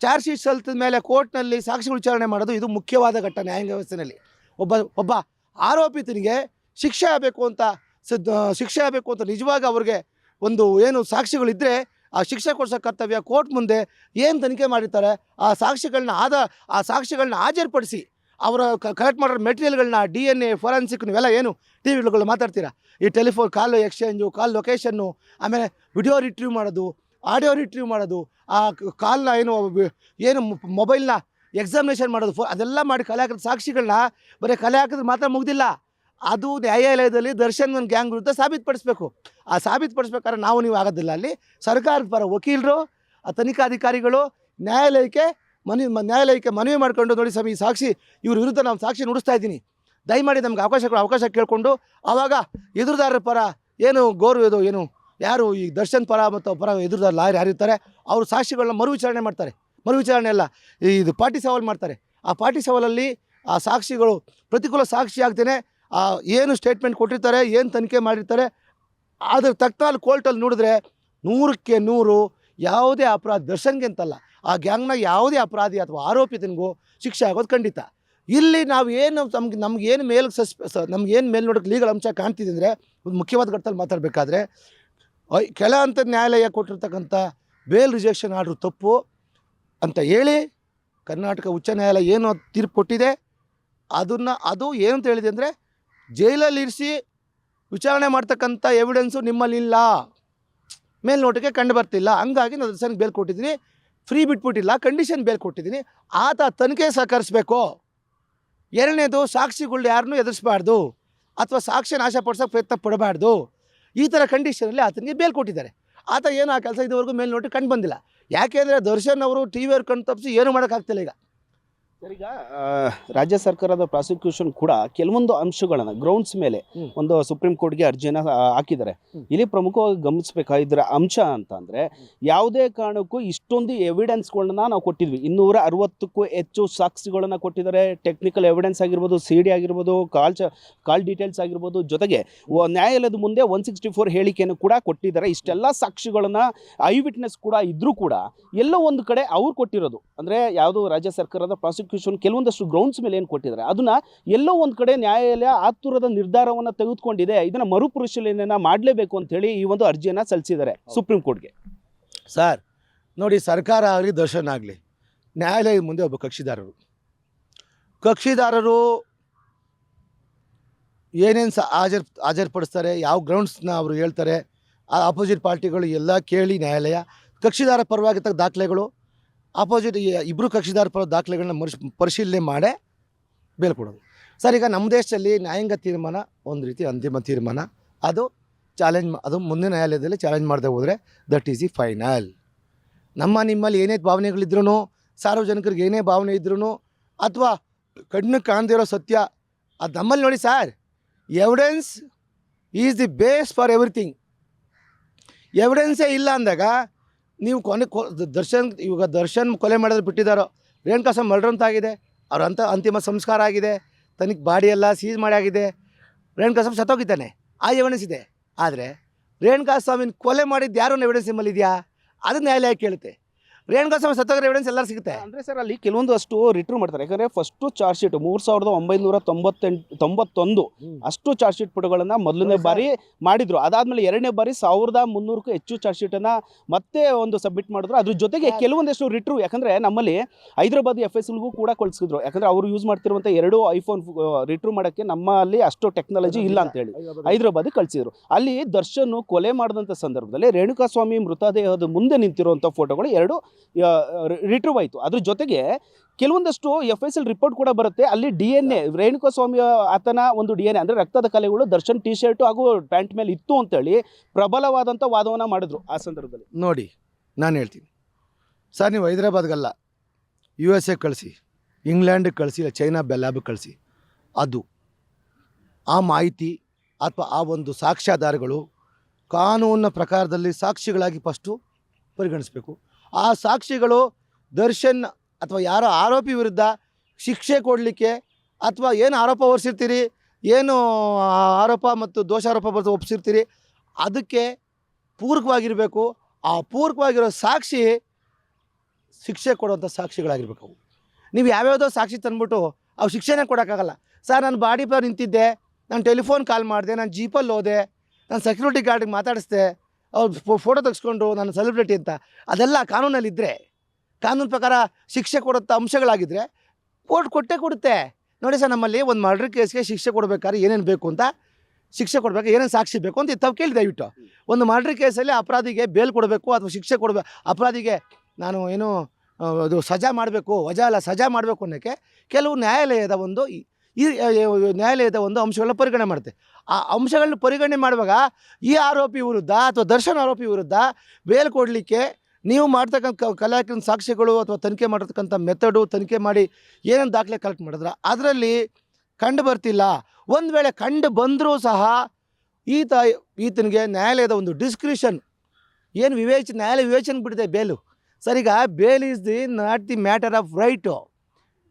ಚಾರ್ಜ್ ಶೀಟ್ ಸಲ್ತದ ಮೇಲೆ ಕೋರ್ಟ್ನಲ್ಲಿ ಸಾಕ್ಷಿ ವಿಚಾರಣೆ ಮಾಡೋದು ಇದು ಮುಖ್ಯವಾದ ಘಟನೆ ನ್ಯಾಯಾಂಗ ವ್ಯವಸ್ಥೆಯಲ್ಲಿ ಒಬ್ಬ ಒಬ್ಬ ಆರೋಪಿತನಿಗೆ ಶಿಕ್ಷೆ ಆಗಬೇಕು ಅಂತ, ಸಿದ್ಧ, ಶಿಕ್ಷೆ ಆಗಬೇಕು ಅಂತ ನಿಜವಾಗಿ ಅವ್ರಿಗೆ ಒಂದು ಏನು ಸಾಕ್ಷಿಗಳಿದ್ದರೆ ಆ ಶಿಕ್ಷೆ ಕೊಡಿಸೋ ಕರ್ತವ್ಯ ಕೋರ್ಟ್ ಮುಂದೆ ಏನು ತನಿಖೆ ಮಾಡಿರ್ತಾರೆ, ಆ ಸಾಕ್ಷಿಗಳನ್ನ ಆದ, ಆ ಸಾಕ್ಷಿಗಳನ್ನ ಹಾಜರುಪಡಿಸಿ ಅವರ ಕಲೆಕ್ಟ್ ಮಾಡಿರೋ ಮೆಟೀರಿಯಲ್ಗಳನ್ನ ಡಿ ಎನ್ ಎ ಫೊರೆನ್ಸಿಕ್ ನೀವೆಲ್ಲ ಏನು ಟಿ ವಿಗಳು ಮಾತಾಡ್ತೀರಾ? ಈ telephone call exchange call location ಆಮೇಲೆ ವಿಡಿಯೋ ರಿಟ್ರೀವ್ ಮಾಡೋದು ಆಡಿಯೋ ರಿಟ್ರೀವ್ ಮಾಡೋದು, ಆ ಕಾಲ್ನ ಏನು ಏನು ಮೊಬೈಲ್ನ ಎಕ್ಸಾಮಿನೇಷನ್ ಮಾಡೋದು, ಫೋ, ಅದೆಲ್ಲ ಮಾಡಿ ಕಲೆ ಹಾಕಿದ ಸಾಕ್ಷಿಗಳನ್ನ ಬರೀ ಕಲೆ ಹಾಕಿದ್ರೆ ಮಾತ್ರ ಮುಗ್ದಿಲ್ಲ. ಅದು ನ್ಯಾಯಾಲಯದಲ್ಲಿ ದರ್ಶನ್ ಗ್ಯಾಂಗ್ ವಿರುದ್ಧ ಸಾಬೀತುಪಡಿಸ್ಬೇಕು. ಆ ಸಾಬೀತುಪಡಿಸ್ಬೇಕಾದ್ರೆ ನಾವು ನೀವು ಆಗೋದಿಲ್ಲ. ಅಲ್ಲಿ ಸರ್ಕಾರದ ಪರ ವಕೀಲರು, ಆ ತನಿಖಾಧಿಕಾರಿಗಳು ನ್ಯಾಯಾಲಯಕ್ಕೆ ಮನವಿ ನ್ಯಾಯಾಲಯಕ್ಕೆ ಮನವಿ ಮಾಡ್ಕೊಂಡು ನೋಡಿ ಸ್ವಾಮಿ ಸಾಕ್ಷಿ, ಇವ್ರ ವಿರುದ್ಧ ನಾವು ಸಾಕ್ಷಿ ನುಡಿಸ್ತಾ ಇದ್ದೀನಿ. ದಯಮಾಡಿ ನಮ್ಗೆ ಅವಕಾಶ ಅವಕಾಶ ಕೇಳಿಕೊಂಡು ಆವಾಗ ಎದುರುದಾರರ ಪರ ಏನು ಗೌರವ ಇದು ಏನು, ಯಾರು ಈ ದರ್ಶನ್ ಪರ ಮತ್ತು ಪರ ಎದುರುದಾರ ಲಾಯರ್ ಯಾರಿರ್ತಾರೆ ಅವರು ಸಾಕ್ಷಿಗಳನ್ನ ಮರು ವಿಚಾರಣೆ ಮಾಡ್ತಾರೆ. ಮರು ವಿಚಾರಣೆ ಅಲ್ಲ ಇದು ಪಾರ್ಟಿ ಸವಾಲು ಮಾಡ್ತಾರೆ. ಆ ಪಾರ್ಟಿ ಸವಾಲಲ್ಲಿ ಆ ಸಾಕ್ಷಿಗಳು ಪ್ರತಿಕೂಲ ಸಾಕ್ಷಿ ಆಗ್ತೇನೆ ಆ, ಏನು ಸ್ಟೇಟ್ಮೆಂಟ್ ಕೊಟ್ಟಿರ್ತಾರೆ, ಏನು ತನಿಖೆ ಮಾಡಿರ್ತಾರೆ ಅದ್ರ ತಕ್ಕನಾಲ್ ಕೋರ್ಟಲ್ಲಿ ನೋಡಿದ್ರೆ ನೂರಕ್ಕೆ ನೂರು ಯಾವುದೇ ಅಪರಾಧ, ದರ್ಶನ್ಗೆ ಅಂತಲ್ಲ, ಆ ಗ್ಯಾಂಗ್ನ ಯಾವುದೇ ಅಪರಾಧಿ ಅಥವಾ ಆರೋಪಿತನಿಗೂ ಶಿಕ್ಷೆ ಆಗೋದು ಖಂಡಿತ. ಇಲ್ಲಿ ನಾವು ಏನು ನಮ್ಗೆ ನಮ್ಗೆ ಏನು ಮೇಲ್ ನಮ್ಗೇನು ನಮ್ಗೆ ಏನು ಮೇಲ್ ನೋಡೋಕೆ ಲೀಗಲ್ ಅಂಶ ಕಾಣ್ತಿದೆ ಅಂದರೆ ಒಂದು ಮುಖ್ಯವಾದ ಘಟ್ಟದಲ್ಲಿ ಮಾತಾಡಬೇಕಾದ್ರೆ ಕೆಲ ಹಂತದ ನ್ಯಾಯಾಲಯ ಕೊಟ್ಟಿರ್ತಕ್ಕಂಥ ಬೇಲ್ ರಿಜೆಕ್ಷನ್ ಆರ್ಡ್ರು ತಪ್ಪು ಅಂತ ಹೇಳಿ ಕರ್ನಾಟಕ ಉಚ್ಚ ನ್ಯಾಯಾಲಯ ಏನು ತೀರ್ಪು ಕೊಟ್ಟಿದೆ. ಅದನ್ನು, ಅದು ಏನಂತ ಹೇಳಿದೆ ಅಂದರೆ ಜೈಲಲ್ಲಿ ಇರಿಸಿ ವಿಚಾರಣೆ ಮಾಡ್ತಕ್ಕಂಥ ಎವಿಡೆನ್ಸು ನಿಮ್ಮಲ್ಲಿಲ್ಲ. ಮೇಲ್ನೋಟಕ್ಕೆ ಕಂಡು ಬರ್ತಿಲ್ಲ. ಹಂಗಾಗಿ ನಾನು ದರ್ಶನ್ಗೆ ಬೇಲ್ ಕೊಟ್ಟಿದ್ದೀನಿ. ಫ್ರೀ ಬಿಟ್ಬಿಟ್ಟಿಲ್ಲ. ಕಂಡೀಷನ್ ಬೇಲ್ ಕೊಟ್ಟಿದ್ದೀನಿ. ಆತ ತನಿಖೆ ಸಹಕರಿಸಬೇಕು. ಎರಡನೇದು ಸಾಕ್ಷಿಗಳು ಯಾರನ್ನೂ ಎದುರಿಸಬಾರ್ದು. ಅಥವಾ ಸಾಕ್ಷಿ ನಾಶಪಡಿಸೋಕೆ ಪ್ರಯತ್ನ ಪಡಬಾರ್ದು. ಈ ಥರ ಕಂಡೀಷನಲ್ಲಿ ಆತನಿಗೆ ಬೇಲ್ ಕೊಟ್ಟಿದ್ದಾರೆ. ಆತ ಏನು ಆ ಕೆಲಸ ಇದುವರೆಗೂ ಮೇಲ್ನೋಟಕ್ಕೆ ಕಂಡು ಬಂದಿಲ್ಲ. ಯಾಕೆಂದರೆ ದರ್ಶನ್ ಅವರು ಟಿ ವಿಯವ್ರು ಕಣ್ಣು ತಪ್ಪಿಸಿ ಏನು ಮಾಡೋಕ್ಕಾಗ್ತಿಲ್ಲ ಈಗ. ಈಗ ರಾಜ್ಯ ಸರ್ಕಾರದ ಪ್ರಾಸಿಕ್ಯೂಷನ್ ಕೂಡ ಕೆಲವೊಂದು ಅಂಶಗಳನ್ನ ಗ್ರೌಂಡ್ಸ್ ಮೇಲೆ ಒಂದು ಸುಪ್ರೀಂ ಕೋರ್ಟ್ಗೆ ಅರ್ಜಿನ ಹಾಕಿದ್ದಾರೆ. ಇಲ್ಲಿ ಪ್ರಮುಖವಾಗಿ ಗಮನಿಸಬೇಕಾಗಿದ್ರ ಅಂಶ ಅಂತ ಅಂದ್ರೆ ಯಾವುದೇ ಕಾರಣಕ್ಕೂ ಇಷ್ಟೊಂದು ಎವಿಡೆನ್ಸ್ಗಳನ್ನ ನಾವು ಕೊಟ್ಟಿದ್ವಿ. ಇನ್ನೂರ ಅರವತ್ತಕ್ಕೂ ಹೆಚ್ಚು ಸಾಕ್ಷಿಗಳನ್ನ ಕೊಟ್ಟಿದ್ದಾರೆ. ಟೆಕ್ನಿಕಲ್ ಎವಿಡೆನ್ಸ್ ಆಗಿರ್ಬೋದು ಸಿ ಡಿ ಆಗಿರ್ಬೋದು ಕಾಲ್ ಚ ಕಾಲ್ ಡೀಟೇಲ್ಸ್ ಆಗಿರ್ಬೋದು. ಜೊತೆಗೆ ನ್ಯಾಯಾಲಯದ ಮುಂದೆ ಒನ್ ಸಿಕ್ಸ್ಟಿ ಫೋರ್ ಹೇಳಿಕೆಯನ್ನು ಕೂಡ ಕೊಟ್ಟಿದ್ದಾರೆ. ಇಷ್ಟೆಲ್ಲ ಸಾಕ್ಷಿಗಳನ್ನ ಐ ವಿಟ್ನೆಸ್ ಕೂಡ ಇದ್ರೂ ಕೂಡ ಎಲ್ಲೋ ಒಂದು ಕಡೆ ಅವ್ರು ಕೊಟ್ಟಿರೋದು. ಅಂದ್ರೆ ಯಾವುದು ರಾಜ್ಯ ಸರ್ಕಾರದ ಪ್ರಾಸಿಕ್ಯೂಷನ್ ಕೆಲವೊಂದಷ್ಟು ಗ್ರೌಂಡ್ಸ್ ಮೇಲೆ ಏನು ಕೊಟ್ಟಿದ್ದಾರೆ? ಅದನ್ನ ಎಲ್ಲೋ ಒಂದು ಕಡೆ ನ್ಯಾಯಾಲಯ ಆತುರದ ನಿರ್ಧಾರವನ್ನು ತೆಗೆದುಕೊಂಡಿದೆ. ಇದನ್ನ ಮರುಪರಿಶೀಲನೆಯನ್ನು ಮಾಡಲೇಬೇಕು ಅಂತ ಹೇಳಿ ಈ ಒಂದು ಅರ್ಜಿಯನ್ನು ಸಲ್ಲಿಸಿದ್ದಾರೆ ಸುಪ್ರೀಂ ಕೋರ್ಟ್ಗೆ ಸರ್ ನೋಡಿ ಸರ್ಕಾರ ಆಗಲಿ ದರ್ಶನ ಆಗಲಿ ನ್ಯಾಯಾಲಯದ ಮುಂದೆ ಒಬ್ಬ ಕಕ್ಷಿದಾರರು. ಕಕ್ಷಿದಾರರು ಏನೇನು ಸ ಹಾಜರ್ ಹಾಜರುಪಡಿಸ್ತಾರೆ ಯಾವ ಗ್ರೌಂಡ್ಸ್ನ ಅವರು ಹೇಳ್ತಾರೆ ಆ ಅಪೋಸಿಟ್ ಪಾರ್ಟಿಗಳು ಎಲ್ಲ ಕೇಳಿ ನ್ಯಾಯಾಲಯ ಕಕ್ಷಿದಾರ ಪರವಾಗಿರ್ತಕ್ಕ ದಾಖಲೆಗಳು ಅಪೋಸಿಟ್ ಇಬ್ಬರು ಕಕ್ಷಿದಾರ ಪರ ದಾಖಲೆಗಳನ್ನ ಮರು ಪರಿಶೀಲನೆ ಮಾಡಿ ಬೇಲ್ ಕೊಡೋದು. ಸರ್, ಈಗ ನಮ್ಮ ದೇಶದಲ್ಲಿ ನ್ಯಾಯಾಂಗ ತೀರ್ಮಾನ ಒಂದು ರೀತಿ ಅಂತಿಮ ತೀರ್ಮಾನ. ಅದು ಚಾಲೆಂಜ್ ಅದು ಮುಂದಿನ ನ್ಯಾಯಾಲಯದಲ್ಲಿ ಚಾಲೆಂಜ್ ಮಾಡದೆ ಹೋದರೆ ದಟ್ ಈಸ್ ಇ ಫೈನಲ್. ನಮ್ಮ ನಿಮ್ಮಲ್ಲಿ ಏನೇ ಭಾವನೆಗಳಿದ್ರೂ ಸಾರ್ವಜನಿಕರಿಗೆ ಏನೇ ಭಾವನೆ ಇದ್ರೂ ಅಥವಾ ಕಣ್ಣು ಕಾಣದಿರೋ ಸತ್ಯ, ಅದು ನಮ್ಮಲ್ಲಿ ನೋಡಿ sir evidence is the base for everything ಎವಿಡೆನ್ಸೇ ಇಲ್ಲ ಅಂದಾಗ ನೀವು ಕೊನೆ ದರ್ಶನ್, ಇವಾಗ ದರ್ಶನ್ ಕೊಲೆ ಮಾಡೋದು ಬಿಟ್ಟಿದ್ದಾರೋ? ರೇಣುಕಾಸ ಮರ್ಡ್ರ್ ಅಂತ ಆಗಿದೆ ಅವ್ರ ಅಂತ ಅಂತಿಮ ಸಂಸ್ಕಾರ ಆಗಿದೆ. ತನಗೆ ಬಾಡಿ ಎಲ್ಲ ಸೀಜ್ ಮಾಡಿ ಆಗಿದೆ. ರೇಣುಕಾ ಸ್ವಾಮಿ ಸತ್ತೋಗಿದ್ದಾನೆ. ಆ ಎವಿಡೆನ್ಸ್ ಇದೆ. ಆದರೆ ರೇಣುಕಾ ಸ್ವಾಮಿನ ಕೊಲೆ ಮಾಡಿದ್ದು ಯಾರೊಂದು ಎವಿಡೆನ್ಸ್ ನಿಮ್ಮಲ್ಲಿ ಇದೆಯಾ ಅದನ್ನ ನ್ಯಾಯಾಲಯ ಕೇಳುತ್ತೆ. ರೇಣುಕಾ ಸ್ವಾಮಿ ಸತ್ತೋಗಿರೋ ಎವಿಡೆನ್ಸ್ ಎಲ್ಲರೂ ಸಿಗುತ್ತೆ. ಅಂದ್ರೆ ಸರ್ ಅಲ್ಲಿ ಕೆಲವೊಂದು ಅಷ್ಟು ರಿಟ್ರೂ ಮಾಡ್ತಾರೆ. ಯಾಕಂದ್ರೆ ಫಸ್ಟ್ ಚಾರ್ಜ್ ಶೀಟ್ ಮೂರು ಸಾವಿರದ ಒಂಬೈನೂರ ತೊಂಬತ್ತೆಂಟು ತೊಂಬತ್ತೊಂದು ಅಷ್ಟು ಚಾರ್ಜ್ ಶೀಟ್ ಪುಟಗಳನ್ನ ಮೊದಲನೇ ಬಾರಿ ಮಾಡಿದ್ರು. ಅದಾದ್ಮೇಲೆ ಎರಡನೇ ಬಾರಿ ಸಾವಿರದ ಮುನ್ನೂರಕ್ಕೂ ಹೆಚ್ಚು ಚಾರ್ಜ್ ಶೀಟ್ ಅನ್ನ ಮತ್ತೆ ಒಂದು ಸಬ್ಮಿಟ್ ಮಾಡಿದ್ರು. ಅದ್ರ ಜೊತೆಗೆ. ಕೆಲವೊಂದಷ್ಟು ರಿಟ್ರೂ ಯಾಕಂದ್ರೆ ನಮ್ಮಲ್ಲಿ ಹೈದರಾಬಾದ್ ಎಫ್ ಎಸ್ ಎಲ್ಗೂ ಕೂಡ ಕಳಿಸಿದ್ರು ಯಾಕಂದ್ರೆ ಅವರು ಯೂಸ್ ಮಾಡ್ತಿರುವಂತ ಎರಡು ಐಫೋನ್ ರಿಟ್ರೂ ಮಾಡೋಕ್ಕೆ ನಮ್ಮಲ್ಲಿ ಅಷ್ಟು ಟೆಕ್ನಾಲಜಿ ಇಲ್ಲ ಅಂತ ಹೇಳಿ ಹೈದರಾಬಾದ್ ಕಳಿಸಿದ್ರು. ಅಲ್ಲಿ ದರ್ಶನ್ ಕೊಲೆ ಮಾಡಿದಂಥ ಸಂದರ್ಭದಲ್ಲಿ ರೇಣುಕಾಸ್ವಾಮಿ ಮೃತದೇಹದ ಮುಂದೆ ನಿಂತಿರುವಂಥ ಫೋಟೋಗಳು ಎರಡು ರಿಟ್ರೀವ್ ಆಯಿತು. ಅದ್ರ ಜೊತೆಗೆ ಕೆಲವೊಂದಷ್ಟು ಎಫ್ ಎಸ್ ಎಲ್ ರಿಪೋರ್ಟ್ ಕೂಡ ಬರುತ್ತೆ. ಅಲ್ಲಿ D N A Renuka Swamy ಆತನ ಒಂದು ಡಿ ಎನ್ ಎ ಅಂದರೆ ರಕ್ತದ ಕಲೆಗಳು, ದರ್ಶನ್ ಟಿ ಶರ್ಟು ಹಾಗೂ ಪ್ಯಾಂಟ್ ಮೇಲೆ ಇತ್ತು ಅಂತೇಳಿ ಪ್ರಬಲವಾದಂಥ ವಾದವನ್ನು ಮಾಡಿದ್ರು ಆ ಸಂದರ್ಭದಲ್ಲಿ. ನೋಡಿ, ನಾನು ಹೇಳ್ತೀನಿ. ಸರ್, ನೀವು ಹೈದ್ರಾಬಾದ್ಗಲ್ಲ ಯು ಎಸ್ ಎ ಕಳಿಸಿ ಇಂಗ್ಲೆಂಡ್ಗೆ ಕಳಿಸಿ, ಇಲ್ಲ ಚೈನಾ ಲ್ಯಾಬಿಗೆ ಕಳಿಸಿ, ಅದು, ಆ ಮಾಹಿತಿ ಅಥವಾ ಆ ಒಂದು ಸಾಕ್ಷ್ಯಾಧಾರಗಳು ಕಾನೂನಿನ ಪ್ರಕಾರದಲ್ಲಿ ಸಾಕ್ಷಿಗಳಾಗಿ ಫಸ್ಟು ಪರಿಗಣಿಸಬೇಕು. ಆ ಸಾಕ್ಷಿಗಳು ದರ್ಶನ್ ಅಥವಾ ಯಾರೋ ಆರೋಪಿ ವಿರುದ್ಧ ಶಿಕ್ಷೆ ಕೊಡಲಿಕ್ಕೆ ಅಥವಾ ಏನು ಆರೋಪ ಹೊರಿಸಿರ್ತೀರಿ? ಏನು ಆರೋಪ ಮತ್ತು ದೋಷಾರೋಪ ಬರ್ತ ಒಪ್ಪಿಸಿರ್ತೀರಿ ಅದಕ್ಕೆ ಪೂರಕವಾಗಿರಬೇಕು. ಆ ಪೂರಕವಾಗಿರೋ ಸಾಕ್ಷಿ ಶಿಕ್ಷೆ ಕೊಡುವಂಥ ಸಾಕ್ಷಿಗಳಾಗಿರ್ಬೇಕು ಅವು. ನೀವು ಯಾವ್ಯಾವುದೋ ಸಾಕ್ಷಿ ತಂದ್ಬಿಟ್ಟು ಅವು ಶಿಕ್ಷೆನೇ ಕೊಡೋಕ್ಕಾಗಲ್ಲ. ಸರ್, ನಾನು ಬಾಡಿ ಪರ್ ನಿಂತಿದ್ದೆ, ನಾನು ಟೆಲಿಫೋನ್ ಕಾಲ್ ಮಾಡಿದೆ, ನಾನು ಜೀಪಲ್ಲಿ ಹೋದೆ, ನಾನು ಸೆಕ್ಯೂರಿಟಿ ಗಾರ್ಡಿಗೆ ಮಾತಾಡಿಸ್ದೆ ಅವ್ರು ಫೋಟೋ ತೆಗೆಸ್ಕೊಂಡು ನಾನು ಸೆಲೆಬ್ರಿಟಿ ಅಂತ. ಅದೆಲ್ಲ ಕಾನೂನಲ್ಲಿದ್ದರೆ ಕಾನೂನು ಪ್ರಕಾರ ಶಿಕ್ಷೆ ಕೊಡುತ್ತಾ ಅಂಶಗಳಾಗಿದ್ದರೆ ಕೋರ್ಟ್ ಕೊಟ್ಟೇ ಕೊಡುತ್ತೆ. ನೋಡಿ ಸರ್, ನಮ್ಮಲ್ಲಿ ಒಂದು ಮರ್ಡರ್ ಕೇಸ್ಗೆ ಶಿಕ್ಷೆ ಕೊಡಬೇಕಾದ್ರೆ ಏನೇನು ಬೇಕು ಅಂತ, ಶಿಕ್ಷೆ ಕೊಡಬೇಕು ಏನೇನು ಸಾಕ್ಷಿ ಬೇಕು ಅಂತ ತಾವು ಕೇಳಿ ದಯವಿಟ್ಟು. ಒಂದು ಮರ್ಡರ್ ಕೇಸಲ್ಲಿ ಅಪರಾಧಿಗೆ ಬೇಲ್ ಕೊಡಬೇಕು ಅಥವಾ ಶಿಕ್ಷೆ ಕೊಡಬೇಕು ಅಪರಾಧಿಗೆ ನಾನು ಏನು ಅದು ಸಜಾ ಮಾಡಬೇಕು ವಜಾ ಅಲ್ಲ ಸಜಾ ಮಾಡಬೇಕು ಅನ್ನೋಕ್ಕೆ ಕೆಲವು ನ್ಯಾಯಾಲಯದ ಒಂದು ಈ ಈ ನ್ಯಾಯಾಲಯದ ಒಂದು ಅಂಶಗಳನ್ನ ಪರಿಗಣನೆ ಮಾಡುತ್ತೆ. ಆ ಅಂಶಗಳನ್ನ ಪರಿಗಣನೆ ಮಾಡುವಾಗ ಈ ಆರೋಪಿ ವಿರುದ್ಧ ಅಥವಾ ದರ್ಶನ್ ಆರೋಪಿ ವಿರುದ್ಧ ಬೇಲ್ ಕೊಡಲಿಕ್ಕೆ ನೀವು ಮಾಡ್ತಕ್ಕಂಥ ಕಲಾಕಿನ ಸಾಕ್ಷಿಗಳು ಅಥವಾ ತನಿಖೆ ಮಾಡಿರ್ತಕ್ಕಂಥ ಮೆಥಡು ತನಿಖೆ ಮಾಡಿ ಏನೇನು ದಾಖಲೆ ಕಲೆಕ್ಟ್ ಮಾಡಿದ್ರೆ, ಅದರಲ್ಲಿ ಕಂಡು ಬರ್ತಿಲ್ಲ. ಒಂದು ವೇಳೆ ಕಂಡು ಬಂದರೂ ಸಹ ಈತ, ಈತನಿಗೆ ನ್ಯಾಯಾಲಯದ ಒಂದು ಡಿಸ್ಕ್ರಿಷನ್ ಏನು ವಿವೇಚ, ನ್ಯಾಯಾಲಯ ವಿವೇಚನೆ ಬಿಟ್ಟಿದೆ bail. Sir bail is the not the matter of right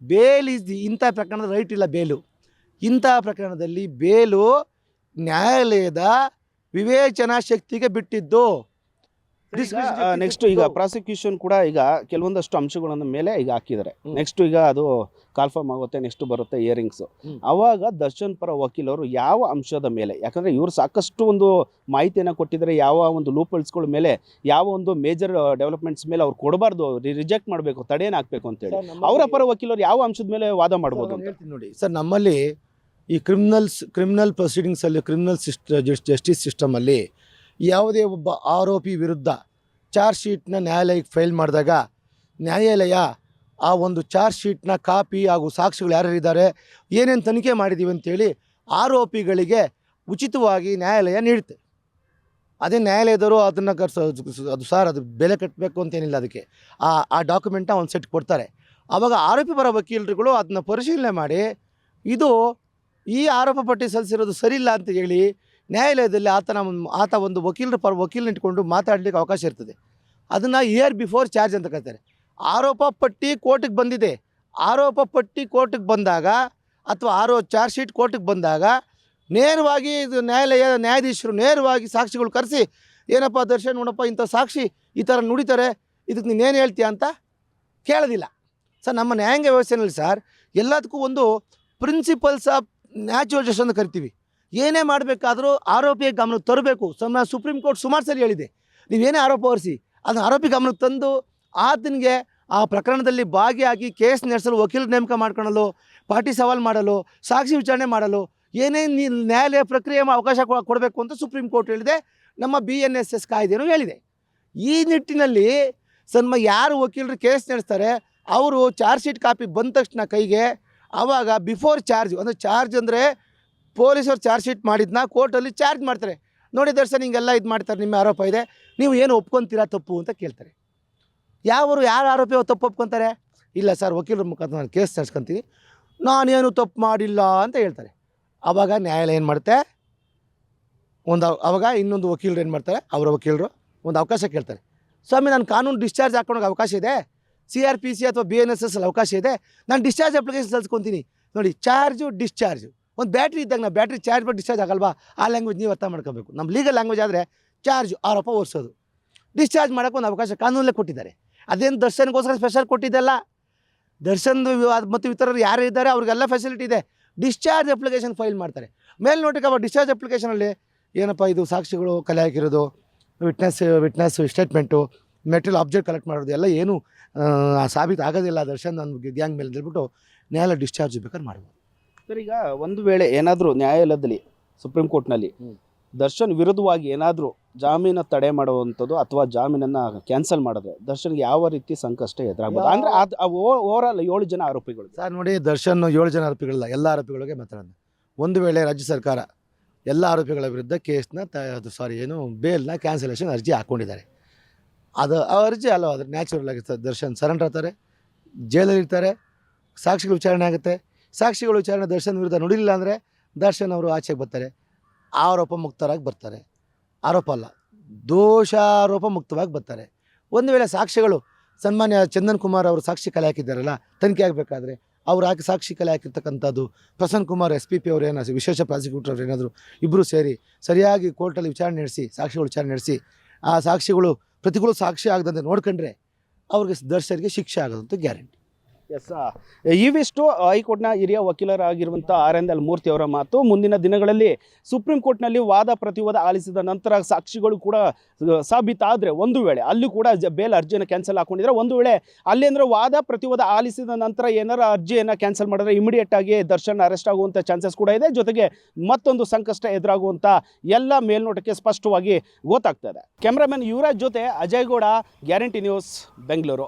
bail is the ಇಂಥ ಪ್ರಕರಣದ ರೈಟ್ ಇಲ್ಲ ಬೇಲು. ಇಂಥ ಪ್ರಕರಣದಲ್ಲಿ ಬೇಲು ನ್ಯಾಯಾಲಯದ ವಿವೇಚನಾ ಶಕ್ತಿಗೆ ಬಿಟ್ಟಿದ್ದು. ನೆಕ್ಸ್ಟ್ ಈಗ ಪ್ರಾಸಿಕ್ಯೂಷನ್ ಕೂಡ ಈಗ ಕೆಲವೊಂದಷ್ಟು ಅಂಶಗಳನ್ನ ಮೇಲೆ ಈಗ ಹಾಕಿದ್ದಾರೆ. ನೆಕ್ಸ್ಟ್ ಈಗ ಅದು ಕಾಲ್ಫಾರ್ಮ್ ಆಗುತ್ತೆ ನೆಕ್ಸ್ಟ್ ಬರುತ್ತೆ ಇಯರಿಂಗ್ಸ್. ಅವಾಗ ದರ್ಶನ್ ಪರ ವಕೀಲರು ಯಾವ ಅಂಶದ ಮೇಲೆ ಯಾಕಂದ್ರೆ ಇವರು ಸಾಕಷ್ಟು ಒಂದು ಮಾಹಿತಿಯನ್ನು ಕೊಟ್ಟಿದ್ದಾರೆ ಯಾವ ಒಂದು ಲೂಪಲ್ಸ್ಗಳ ಮೇಲೆ ಯಾವ ಒಂದು ಮೇಜರ್ ಡೆವಲಪ್ಮೆಂಟ್ಸ್ ಮೇಲೆ ಅವ್ರು ಕೊಡಬಾರ್ದು ರಿಜೆಕ್ಟ್ ಮಾಡಬೇಕು ತಡೆಯನ್ನು ಹಾಕ್ಬೇಕು ಅಂತೇಳಿ. ಅವರ ಪರ ವಕೀಲರು ಯಾವ ಅಂಶದ ಮೇಲೆ ವಾದ ಮಾಡ್ಬೋದು ನೋಡಿ. ಸರ್ ನಮ್ಮಲ್ಲಿ ಈ ಕ್ರಿಮಿನಲ್ಸ್ ಕ್ರಿಮಿನಲ್ ಪ್ರೊಸೀಡಿಂಗ್ಸಲ್ಲಿ ಕ್ರಿಮಿನಲ್ ಸಿಸ್ಟ ಜಸ್ಟಿಸ್ ಸಿಸ್ಟಮಲ್ಲಿ ಯಾವುದೇ ಒಬ್ಬ ಆರೋಪಿ ವಿರುದ್ಧ ಚಾರ್ಜ್ ಶೀಟ್ನ ನ್ಯಾಯಾಲಯಕ್ಕೆ ಫೈಲ್ ಮಾಡಿದಾಗ ನ್ಯಾಯಾಲಯ ಆ ಒಂದು ಚಾರ್ಜ್ ಶೀಟ್ನ ಕಾಪಿ ಹಾಗೂ ಸಾಕ್ಷಿಗಳು ಯಾರ್ಯಾರಿದ್ದಾರೆ ಏನೇನು ತನಿಖೆ ಮಾಡಿದ್ದೀವಿ ಅಂತೇಳಿ ಆರೋಪಿಗಳಿಗೆ ಉಚಿತವಾಗಿ ನ್ಯಾಯಾಲಯ ನೀಡುತ್ತೆ. ಅದೇ ನ್ಯಾಯಾಲಯದವರು ಅದನ್ನು ಅದು ಸರ್ ಅದು ಬೆಲೆ ಕಟ್ಟಬೇಕು ಅಂತೇನಿಲ್ಲ ಅದಕ್ಕೆ. ಆ ಆ ಡಾಕ್ಯುಮೆಂಟ್ನ ಒಂದು ಸೆಟ್ ಕೊಡ್ತಾರೆ. ಆವಾಗ ಆರೋಪಿ ಪರ ವಕೀಲರುಗಳು ಅದನ್ನ ಪರಿಶೀಲನೆ ಮಾಡಿ, ಇದು ಈ ಆರೋಪ ಪಟ್ಟಿ ಸಲ್ಲಿಸಿರೋದು ಸರಿಯಿಲ್ಲ ಅಂತ ಹೇಳಿ ನ್ಯಾಯಾಲಯದಲ್ಲಿ ಆತನ ಆತ ಒಂದು ವಕೀಲರ ಪರ ವಕೀಲನ ಇಟ್ಕೊಂಡು ಮಾತಾಡಲಿಕ್ಕೆ ಅವಕಾಶ ಇರ್ತದೆ. ಅದನ್ನು ಇಯರ್ ಬಿಫೋರ್ ಚಾರ್ಜ್ ಅಂತ ಕರೀತಾರೆ. ಆರೋಪ ಪಟ್ಟಿ ಕೋರ್ಟಿಗೆ ಬಂದಿದೆ. ಆರೋಪ ಪಟ್ಟಿ ಕೋರ್ಟಿಗೆ ಬಂದಾಗ ಅಥವಾ ಆರೋ ಚಾರ್ಜ್ ಶೀಟ್ ಕೋರ್ಟಿಗೆ ಬಂದಾಗ ನೇರವಾಗಿ ಇದು ನ್ಯಾಯಾಲಯ ನ್ಯಾಯಾಧೀಶರು ನೇರವಾಗಿ ಸಾಕ್ಷಿಗಳು ಕರೆಸಿ, ಏನಪ್ಪ ದರ್ಶನ್, ನೋಡಪ್ಪ ಇಂಥ ಸಾಕ್ಷಿ ಈ ಥರ ನುಡಿತಾರೆ, ಇದಕ್ಕೆ ನೀನೇನು ಹೇಳ್ತೀಯ ಅಂತ ಕೇಳೋದಿಲ್ಲ. ಸರ್, ನಮ್ಮ ನ್ಯಾಯಾಂಗ ವ್ಯವಸ್ಥೆಯಲ್ಲಿ ಸರ್, ಎಲ್ಲದಕ್ಕೂ ಒಂದು ಪ್ರಿನ್ಸಿಪಲ್ಸ್ ಆಫ್ ನ್ಯಾಚುರಲ್ ಜಸ್ಟ್ ಅಂತ ಕರಿತೀವಿ. ಏನೇ ಮಾಡಬೇಕಾದರೂ ಆರೋಪಿಯ ಗಮನಕ್ಕೆ ತರಬೇಕು. ಸಮ ಸುಪ್ರೀಂ ಕೋರ್ಟ್ ಸುಮಾರು ಸರಿ ಹೇಳಿದೆ. ನೀವೇನೇ ಆರೋಪ ಹೊರಿಸಿ ಅದನ್ನ ಆರೋಪಿ ಗಮನಕ್ಕೆ ತಂದು ಆತನಿಗೆ ಆ ಪ್ರಕರಣದಲ್ಲಿ ಭಾಗಿಯಾಗಿ ಕೇಸ್ ನಡೆಸಲು ವಕೀಲ ನೇಮಕ ಮಾಡ್ಕೊಳ್ಳಲು ಪಾರ್ಟಿ ಸವಾಲು ಮಾಡಲು, ಸಾಕ್ಷಿ ವಿಚಾರಣೆ ಮಾಡಲು, ಏನೇ ನೀ ನ್ಯಾಯಾಲಯ ಪ್ರಕ್ರಿಯೆ ಅವಕಾಶ ಕೊಡಬೇಕು ಅಂತ ಸುಪ್ರೀಂ ಕೋರ್ಟ್ ಹೇಳಿದೆ. ನಮ್ಮ ಬಿ ಎನ್ ಎಸ್ ಎಸ್ ಕಾಯ್ದೆನೂ ಹೇಳಿದೆ. ಈ ನಿಟ್ಟಿನಲ್ಲಿ ಸನ್ಮ ಯಾರು ವಕೀಲರು ಕೇಸ್ ನಡೆಸ್ತಾರೆ, ಅವರು ಚಾರ್ಜ್ ಶೀಟ್ ಕಾಪಿ ಬಂದ ತಕ್ಷಣ ಕೈಗೆ ಆವಾಗ ಬಿಫೋರ್ ಚಾರ್ಜ್ ಅಂದರೆ ಚಾರ್ಜ್ ಅಂದರೆ ಪೊಲೀಸರು ಚಾರ್ಜ್ ಶೀಟ್ ಮಾಡಿದ್ನ ಕೋರ್ಟಲ್ಲಿ ಚಾರ್ಜ್ ಮಾಡ್ತಾರೆ. ನೋಡಿ ದರ್ಶನ್, ಹಿಂಗೆಲ್ಲ ಇದು ಮಾಡ್ತಾರೆ ನಿಮ್ಮ ಆರೋಪ ಇದೆ. ನೀವು ಏನು ಒಪ್ಕೊತೀರಾ ತಪ್ಪು ಅಂತ ಕೇಳ್ತಾರೆ. ಯಾವರು, ಯಾರು ಆರೋಪಿ ತಪ್ಪು ಒಪ್ಕೊತಾರೆ? ಇಲ್ಲ ಸರ್, ವಕೀಲರ ಮುಖಾಂತರ ನಾನು ಕೇಸ್ ತರ್ಸ್ಕೊತೀನಿ. ನಾನೇನು ತಪ್ಪು ಮಾಡಿಲ್ಲ ಅಂತ ಹೇಳ್ತಾರೆ. ಆವಾಗ ನ್ಯಾಯಾಲಯ ಏನು ಮಾಡುತ್ತೆ? ಒಂದು ಅವಾಗ ಇನ್ನೊಂದು ವಕೀಲರು ಏನು ಮಾಡ್ತಾರೆ? ಅವರ ವಕೀಲರು ಒಂದು ಅವಕಾಶ ಕೇಳ್ತಾರೆ. ಸ್ವಾಮಿ, ನಾನು ಕಾನೂನು ಡಿಸ್ಚಾರ್ಜ್ ಹಾಕೊಳಕ್ಕೆ ಅವಕಾಶ ಇದೆ? ಸಿ ಆರ್ ಪಿ ಸಿ ಅಥವಾ ಬಿ ಎನ್ ಎಸ್ ಎಸ್ ಅವಕಾಶ ಇದೆ. ನಾನು ಡಿಸ್ಚಾರ್ಜ್ ಅಪ್ಲಿಕೇಶನ್ ಸಲ್ಸ್ಕೊತೀನಿ ನೋಡಿ ಚಾರ್ಜು ಡಿಸ್ಚಾರ್ಜು ಒಂದು ಬ್ಯಾಟ್ರಿ ಇದ್ದಾಗ ನಾವು ಬ್ಯಾಟ್ರಿ ಚಾರ್ಜ್ ಮಾಡಿ ಡಿಸ್ಚಾರ್ಜ್ ಆಗಲ್ವಾ? ಆ ಲ್ಯಾಂಗ್ವೇಜ್ ನೀವು ಅರ್ಥ ಮಾಡ್ಕೋಬೇಕು. ನಮ್ಮ ಲೀಗಲ್ ಲ್ಯಾಂಗ್ವೇಜ್ ಆದರೆ ಚಾರ್ಜ್ ಆರೋಪ ಓರಿಸೋದು. ಡಿಸ್ಚಾರ್ಜ್ ಮಾಡೋಕ್ಕೆ ಒಂದು ಅವಕಾಶ ಕಾನೂನಲ್ಲೇ ಕೊಟ್ಟಿದ್ದಾರೆ. ಅದೇನು ದರ್ಶನಕ್ಕೋಸ್ಕರ ಸ್ಪೆಷಲ್ ಕೊಟ್ಟಿದ್ದಲ್ಲ? ದರ್ಶನ್ ವಿ- ಮತ್ತು ಇತರರು ಯಾರು ಇದ್ದಾರೆ? ಅವ್ರಿಗೆಲ್ಲ ಫೆಸಿಲಿಟಿ ಇದೆ. ಡಿಸ್ಚಾರ್ಜ್ ಅಪ್ಲಿಕೇಶನ್ ಫೈಲ್ ಮಾಡ್ತಾರೆ. ಮೇಲ್ನೋಟಕ್ಕೆ ಅವ ಡಿಸ್ಚಾರ್ಜ್ ಅಪ್ಲಿಕೇಶನಲ್ಲಿ ಏನಪ್ಪ ಇದು ಸಾಕ್ಷಿಗಳು ಕಲೆ ಹಾಕಿರೋದು witness witness statement material object collect ಮಾಡೋದು, ಎಲ್ಲ ಏನು ಸಾಬೀತು ಆಗೋದಿಲ್ಲ ದರ್ಶನ್ ನನ್ನ ಗ್ಯಾಂಗ್ ಮೇಲೆ ಹೇಳ್ಬಿಟ್ಟು ನ್ಯಾಯಾಲಯ ಡಿಸ್ಚಾರ್ಜ್ ಬೇಕಾದ್ರೆ ಮಾಡ್ಬೋದು. ಸರ್ ಈಗ ಒಂದು ವೇಳೆ ಏನಾದರೂ ನ್ಯಾಯಾಲಯದಲ್ಲಿ ಸುಪ್ರೀಂ ಕೋರ್ಟ್ನಲ್ಲಿ. ದರ್ಶನ್ ವಿರುದ್ಧವಾಗಿ ಏನಾದರೂ ಜಾಮೀನ ತಡೆ ಮಾಡುವಂಥದ್ದು ಅಥವಾ ಜಾಮೀನನ್ನು ಕ್ಯಾನ್ಸಲ್ ಮಾಡಿದ್ರೆ ದರ್ಶನ್ಗೆ ಯಾವ ರೀತಿ ಸಂಕಷ್ಟ ಎದುರಾಗ್ಬೋದು? ಅಂದರೆ ಅದು ಓವರ್ ಆಲ್ ಏಳು ಜನ ಆರೋಪಿಗಳು. ಸರ್ ನೋಡಿ ದರ್ಶನ್ ಏಳು ಜನ ಆರೋಪಿಗಳಲ್ಲ ಎಲ್ಲ ಆರೋಪಿಗಳಿಗೆ ಮಾತಾಡೋದು ಒಂದು ವೇಳೆ ರಾಜ್ಯ ಸರ್ಕಾರ ಎಲ್ಲ ಆರೋಪಿಗಳ ವಿರುದ್ಧ ಕೇಸ್ನ ತ ಸಾರಿ ಏನು ಬೇಲ್ನ ಕ್ಯಾನ್ಸಲೇಷನ್ ಅರ್ಜಿ ಹಾಕ್ಕೊಂಡಿದ್ದಾರೆ ಅದು ಆ ಅರ್ಜಿ ಅಲ್ಲ, ಅದು ನ್ಯಾಚುರಲ್ ಆಗಿರ್ತದೆ ದರ್ಶನ್ ಸರೆಂಡರ್ ಆಗ್ತಾರೆ, ಜೈಲಲ್ಲಿ ಇರ್ತಾರೆ, ಸಾಕ್ಷಿಗಳು ವಿಚಾರಣೆ ಆಗುತ್ತೆ. ಸಾಕ್ಷಿಗಳು ವಿಚಾರಣೆ ದರ್ಶನ್ ವಿರುದ್ಧ ನುಡಿಲಿಲ್ಲ ಅಂದರೆ ದರ್ಶನ್ ಅವರು ಆಚೆಗೆ ಬರ್ತಾರೆ. ಆರೋಪ ಮುಕ್ತರಾಗಿ ಬರ್ತಾರೆ. ಆರೋಪ ಅಲ್ಲ, ದೋಷಾರೋಪ ಮುಕ್ತವಾಗಿ ಬರ್ತಾರೆ. ಒಂದು ವೇಳೆ ಸಾಕ್ಷಿಗಳು ಸನ್ಮಾನ್ಯ ಚಂದನ್ ಕುಮಾರ್ ಅವರು ಸಾಕ್ಷಿ ಕಲೆ ಹಾಕಿದ್ದಾರಲ್ಲ, ತನಿಖೆ ಆಗಬೇಕಾದ್ರೆ ಅವ್ರು ಹಾಕಿ ಸಾಕ್ಷಿ ಕಲೆ ಹಾಕಿರ್ತಕ್ಕಂಥದ್ದು, Prasanna Kumar S P P ಅವರು ಏನಾದ್ರು ವಿಶೇಷ ಪ್ರಾಸಿಕ್ಯೂಟರ್ ಅವ್ರು ಏನಾದರೂ ಇಬ್ಬರು ಸೇರಿ ಸರಿಯಾಗಿ ಕೋರ್ಟಲ್ಲಿ ವಿಚಾರಣೆ ನಡೆಸಿ, ಸಾಕ್ಷಿಗಳು ವಿಚಾರಣೆ ನಡೆಸಿ, ಆ ಸಾಕ್ಷಿಗಳು ಪ್ರತಿಕೂಲ ಸಾಕ್ಷಿ ಆಗದಂತೆ ನೋಡ್ಕೊಂಡ್ರೆ ಅವ್ರಿಗೆ ದರ್ಶರಿಗೆ ಶಿಕ್ಷೆ ಆಗೋದಂತ ಗ್ಯಾರಂಟಿ. ಎಸ್ ಇವಿಷ್ಟು ಹೈಕೋರ್ಟ್ನ ಹಿರಿಯ ವಕೀಲರಾಗಿರುವಂಥ ಆರ್ ಎನ್ ಎಲ್ ಮೂರ್ತಿ ಅವರ ಮಾತು ಮುಂದಿನ ದಿನಗಳಲ್ಲಿ ಸುಪ್ರೀಂ ಕೋರ್ಟ್ನಲ್ಲಿ ವಾದ ಪ್ರತಿವಾದ ಆಲಿಸಿದ ನಂತರ ಸಾಕ್ಷಿಗಳು ಕೂಡ ಸಾಬೀತಾದರೆ ಒಂದು ವೇಳೆ, ಅಲ್ಲಿ ಕೂಡ ಬೇಲ್ ಅರ್ಜಿಯನ್ನು ಕ್ಯಾನ್ಸಲ್ ಹಾಕೊಂಡಿದ್ರೆ ಒಂದು ವೇಳೆ ಅಲ್ಲಿ ಅಂದರೆ ವಾದ ಪ್ರತಿವಾದ ಆಲಿಸಿದ ನಂತರ ಏನಾರ ಅರ್ಜಿಯನ್ನು ಕ್ಯಾನ್ಸಲ್ ಮಾಡಿದ್ರೆ ಇಮಿಡಿಯೇಟ್ ಆಗಿ ದರ್ಶನ್ ಅರೆಸ್ಟ್ ಆಗುವಂಥ ಚಾನ್ಸಸ್ ಕೂಡ ಇದೆ. ಜೊತೆಗೆ ಮತ್ತೊಂದು ಸಂಕಷ್ಟ ಎದುರಾಗುವಂಥ ಎಲ್ಲ ಮೇಲ್ನೋಟಕ್ಕೆ ಸ್ಪಷ್ಟವಾಗಿ ಗೊತ್ತಾಗ್ತದೆ. ಕ್ಯಾಮ್ರಾಮನ್ ಯುವರಾಜ್ ಜೊತೆ Ajay Gowda, guarantee news, Bengaluru.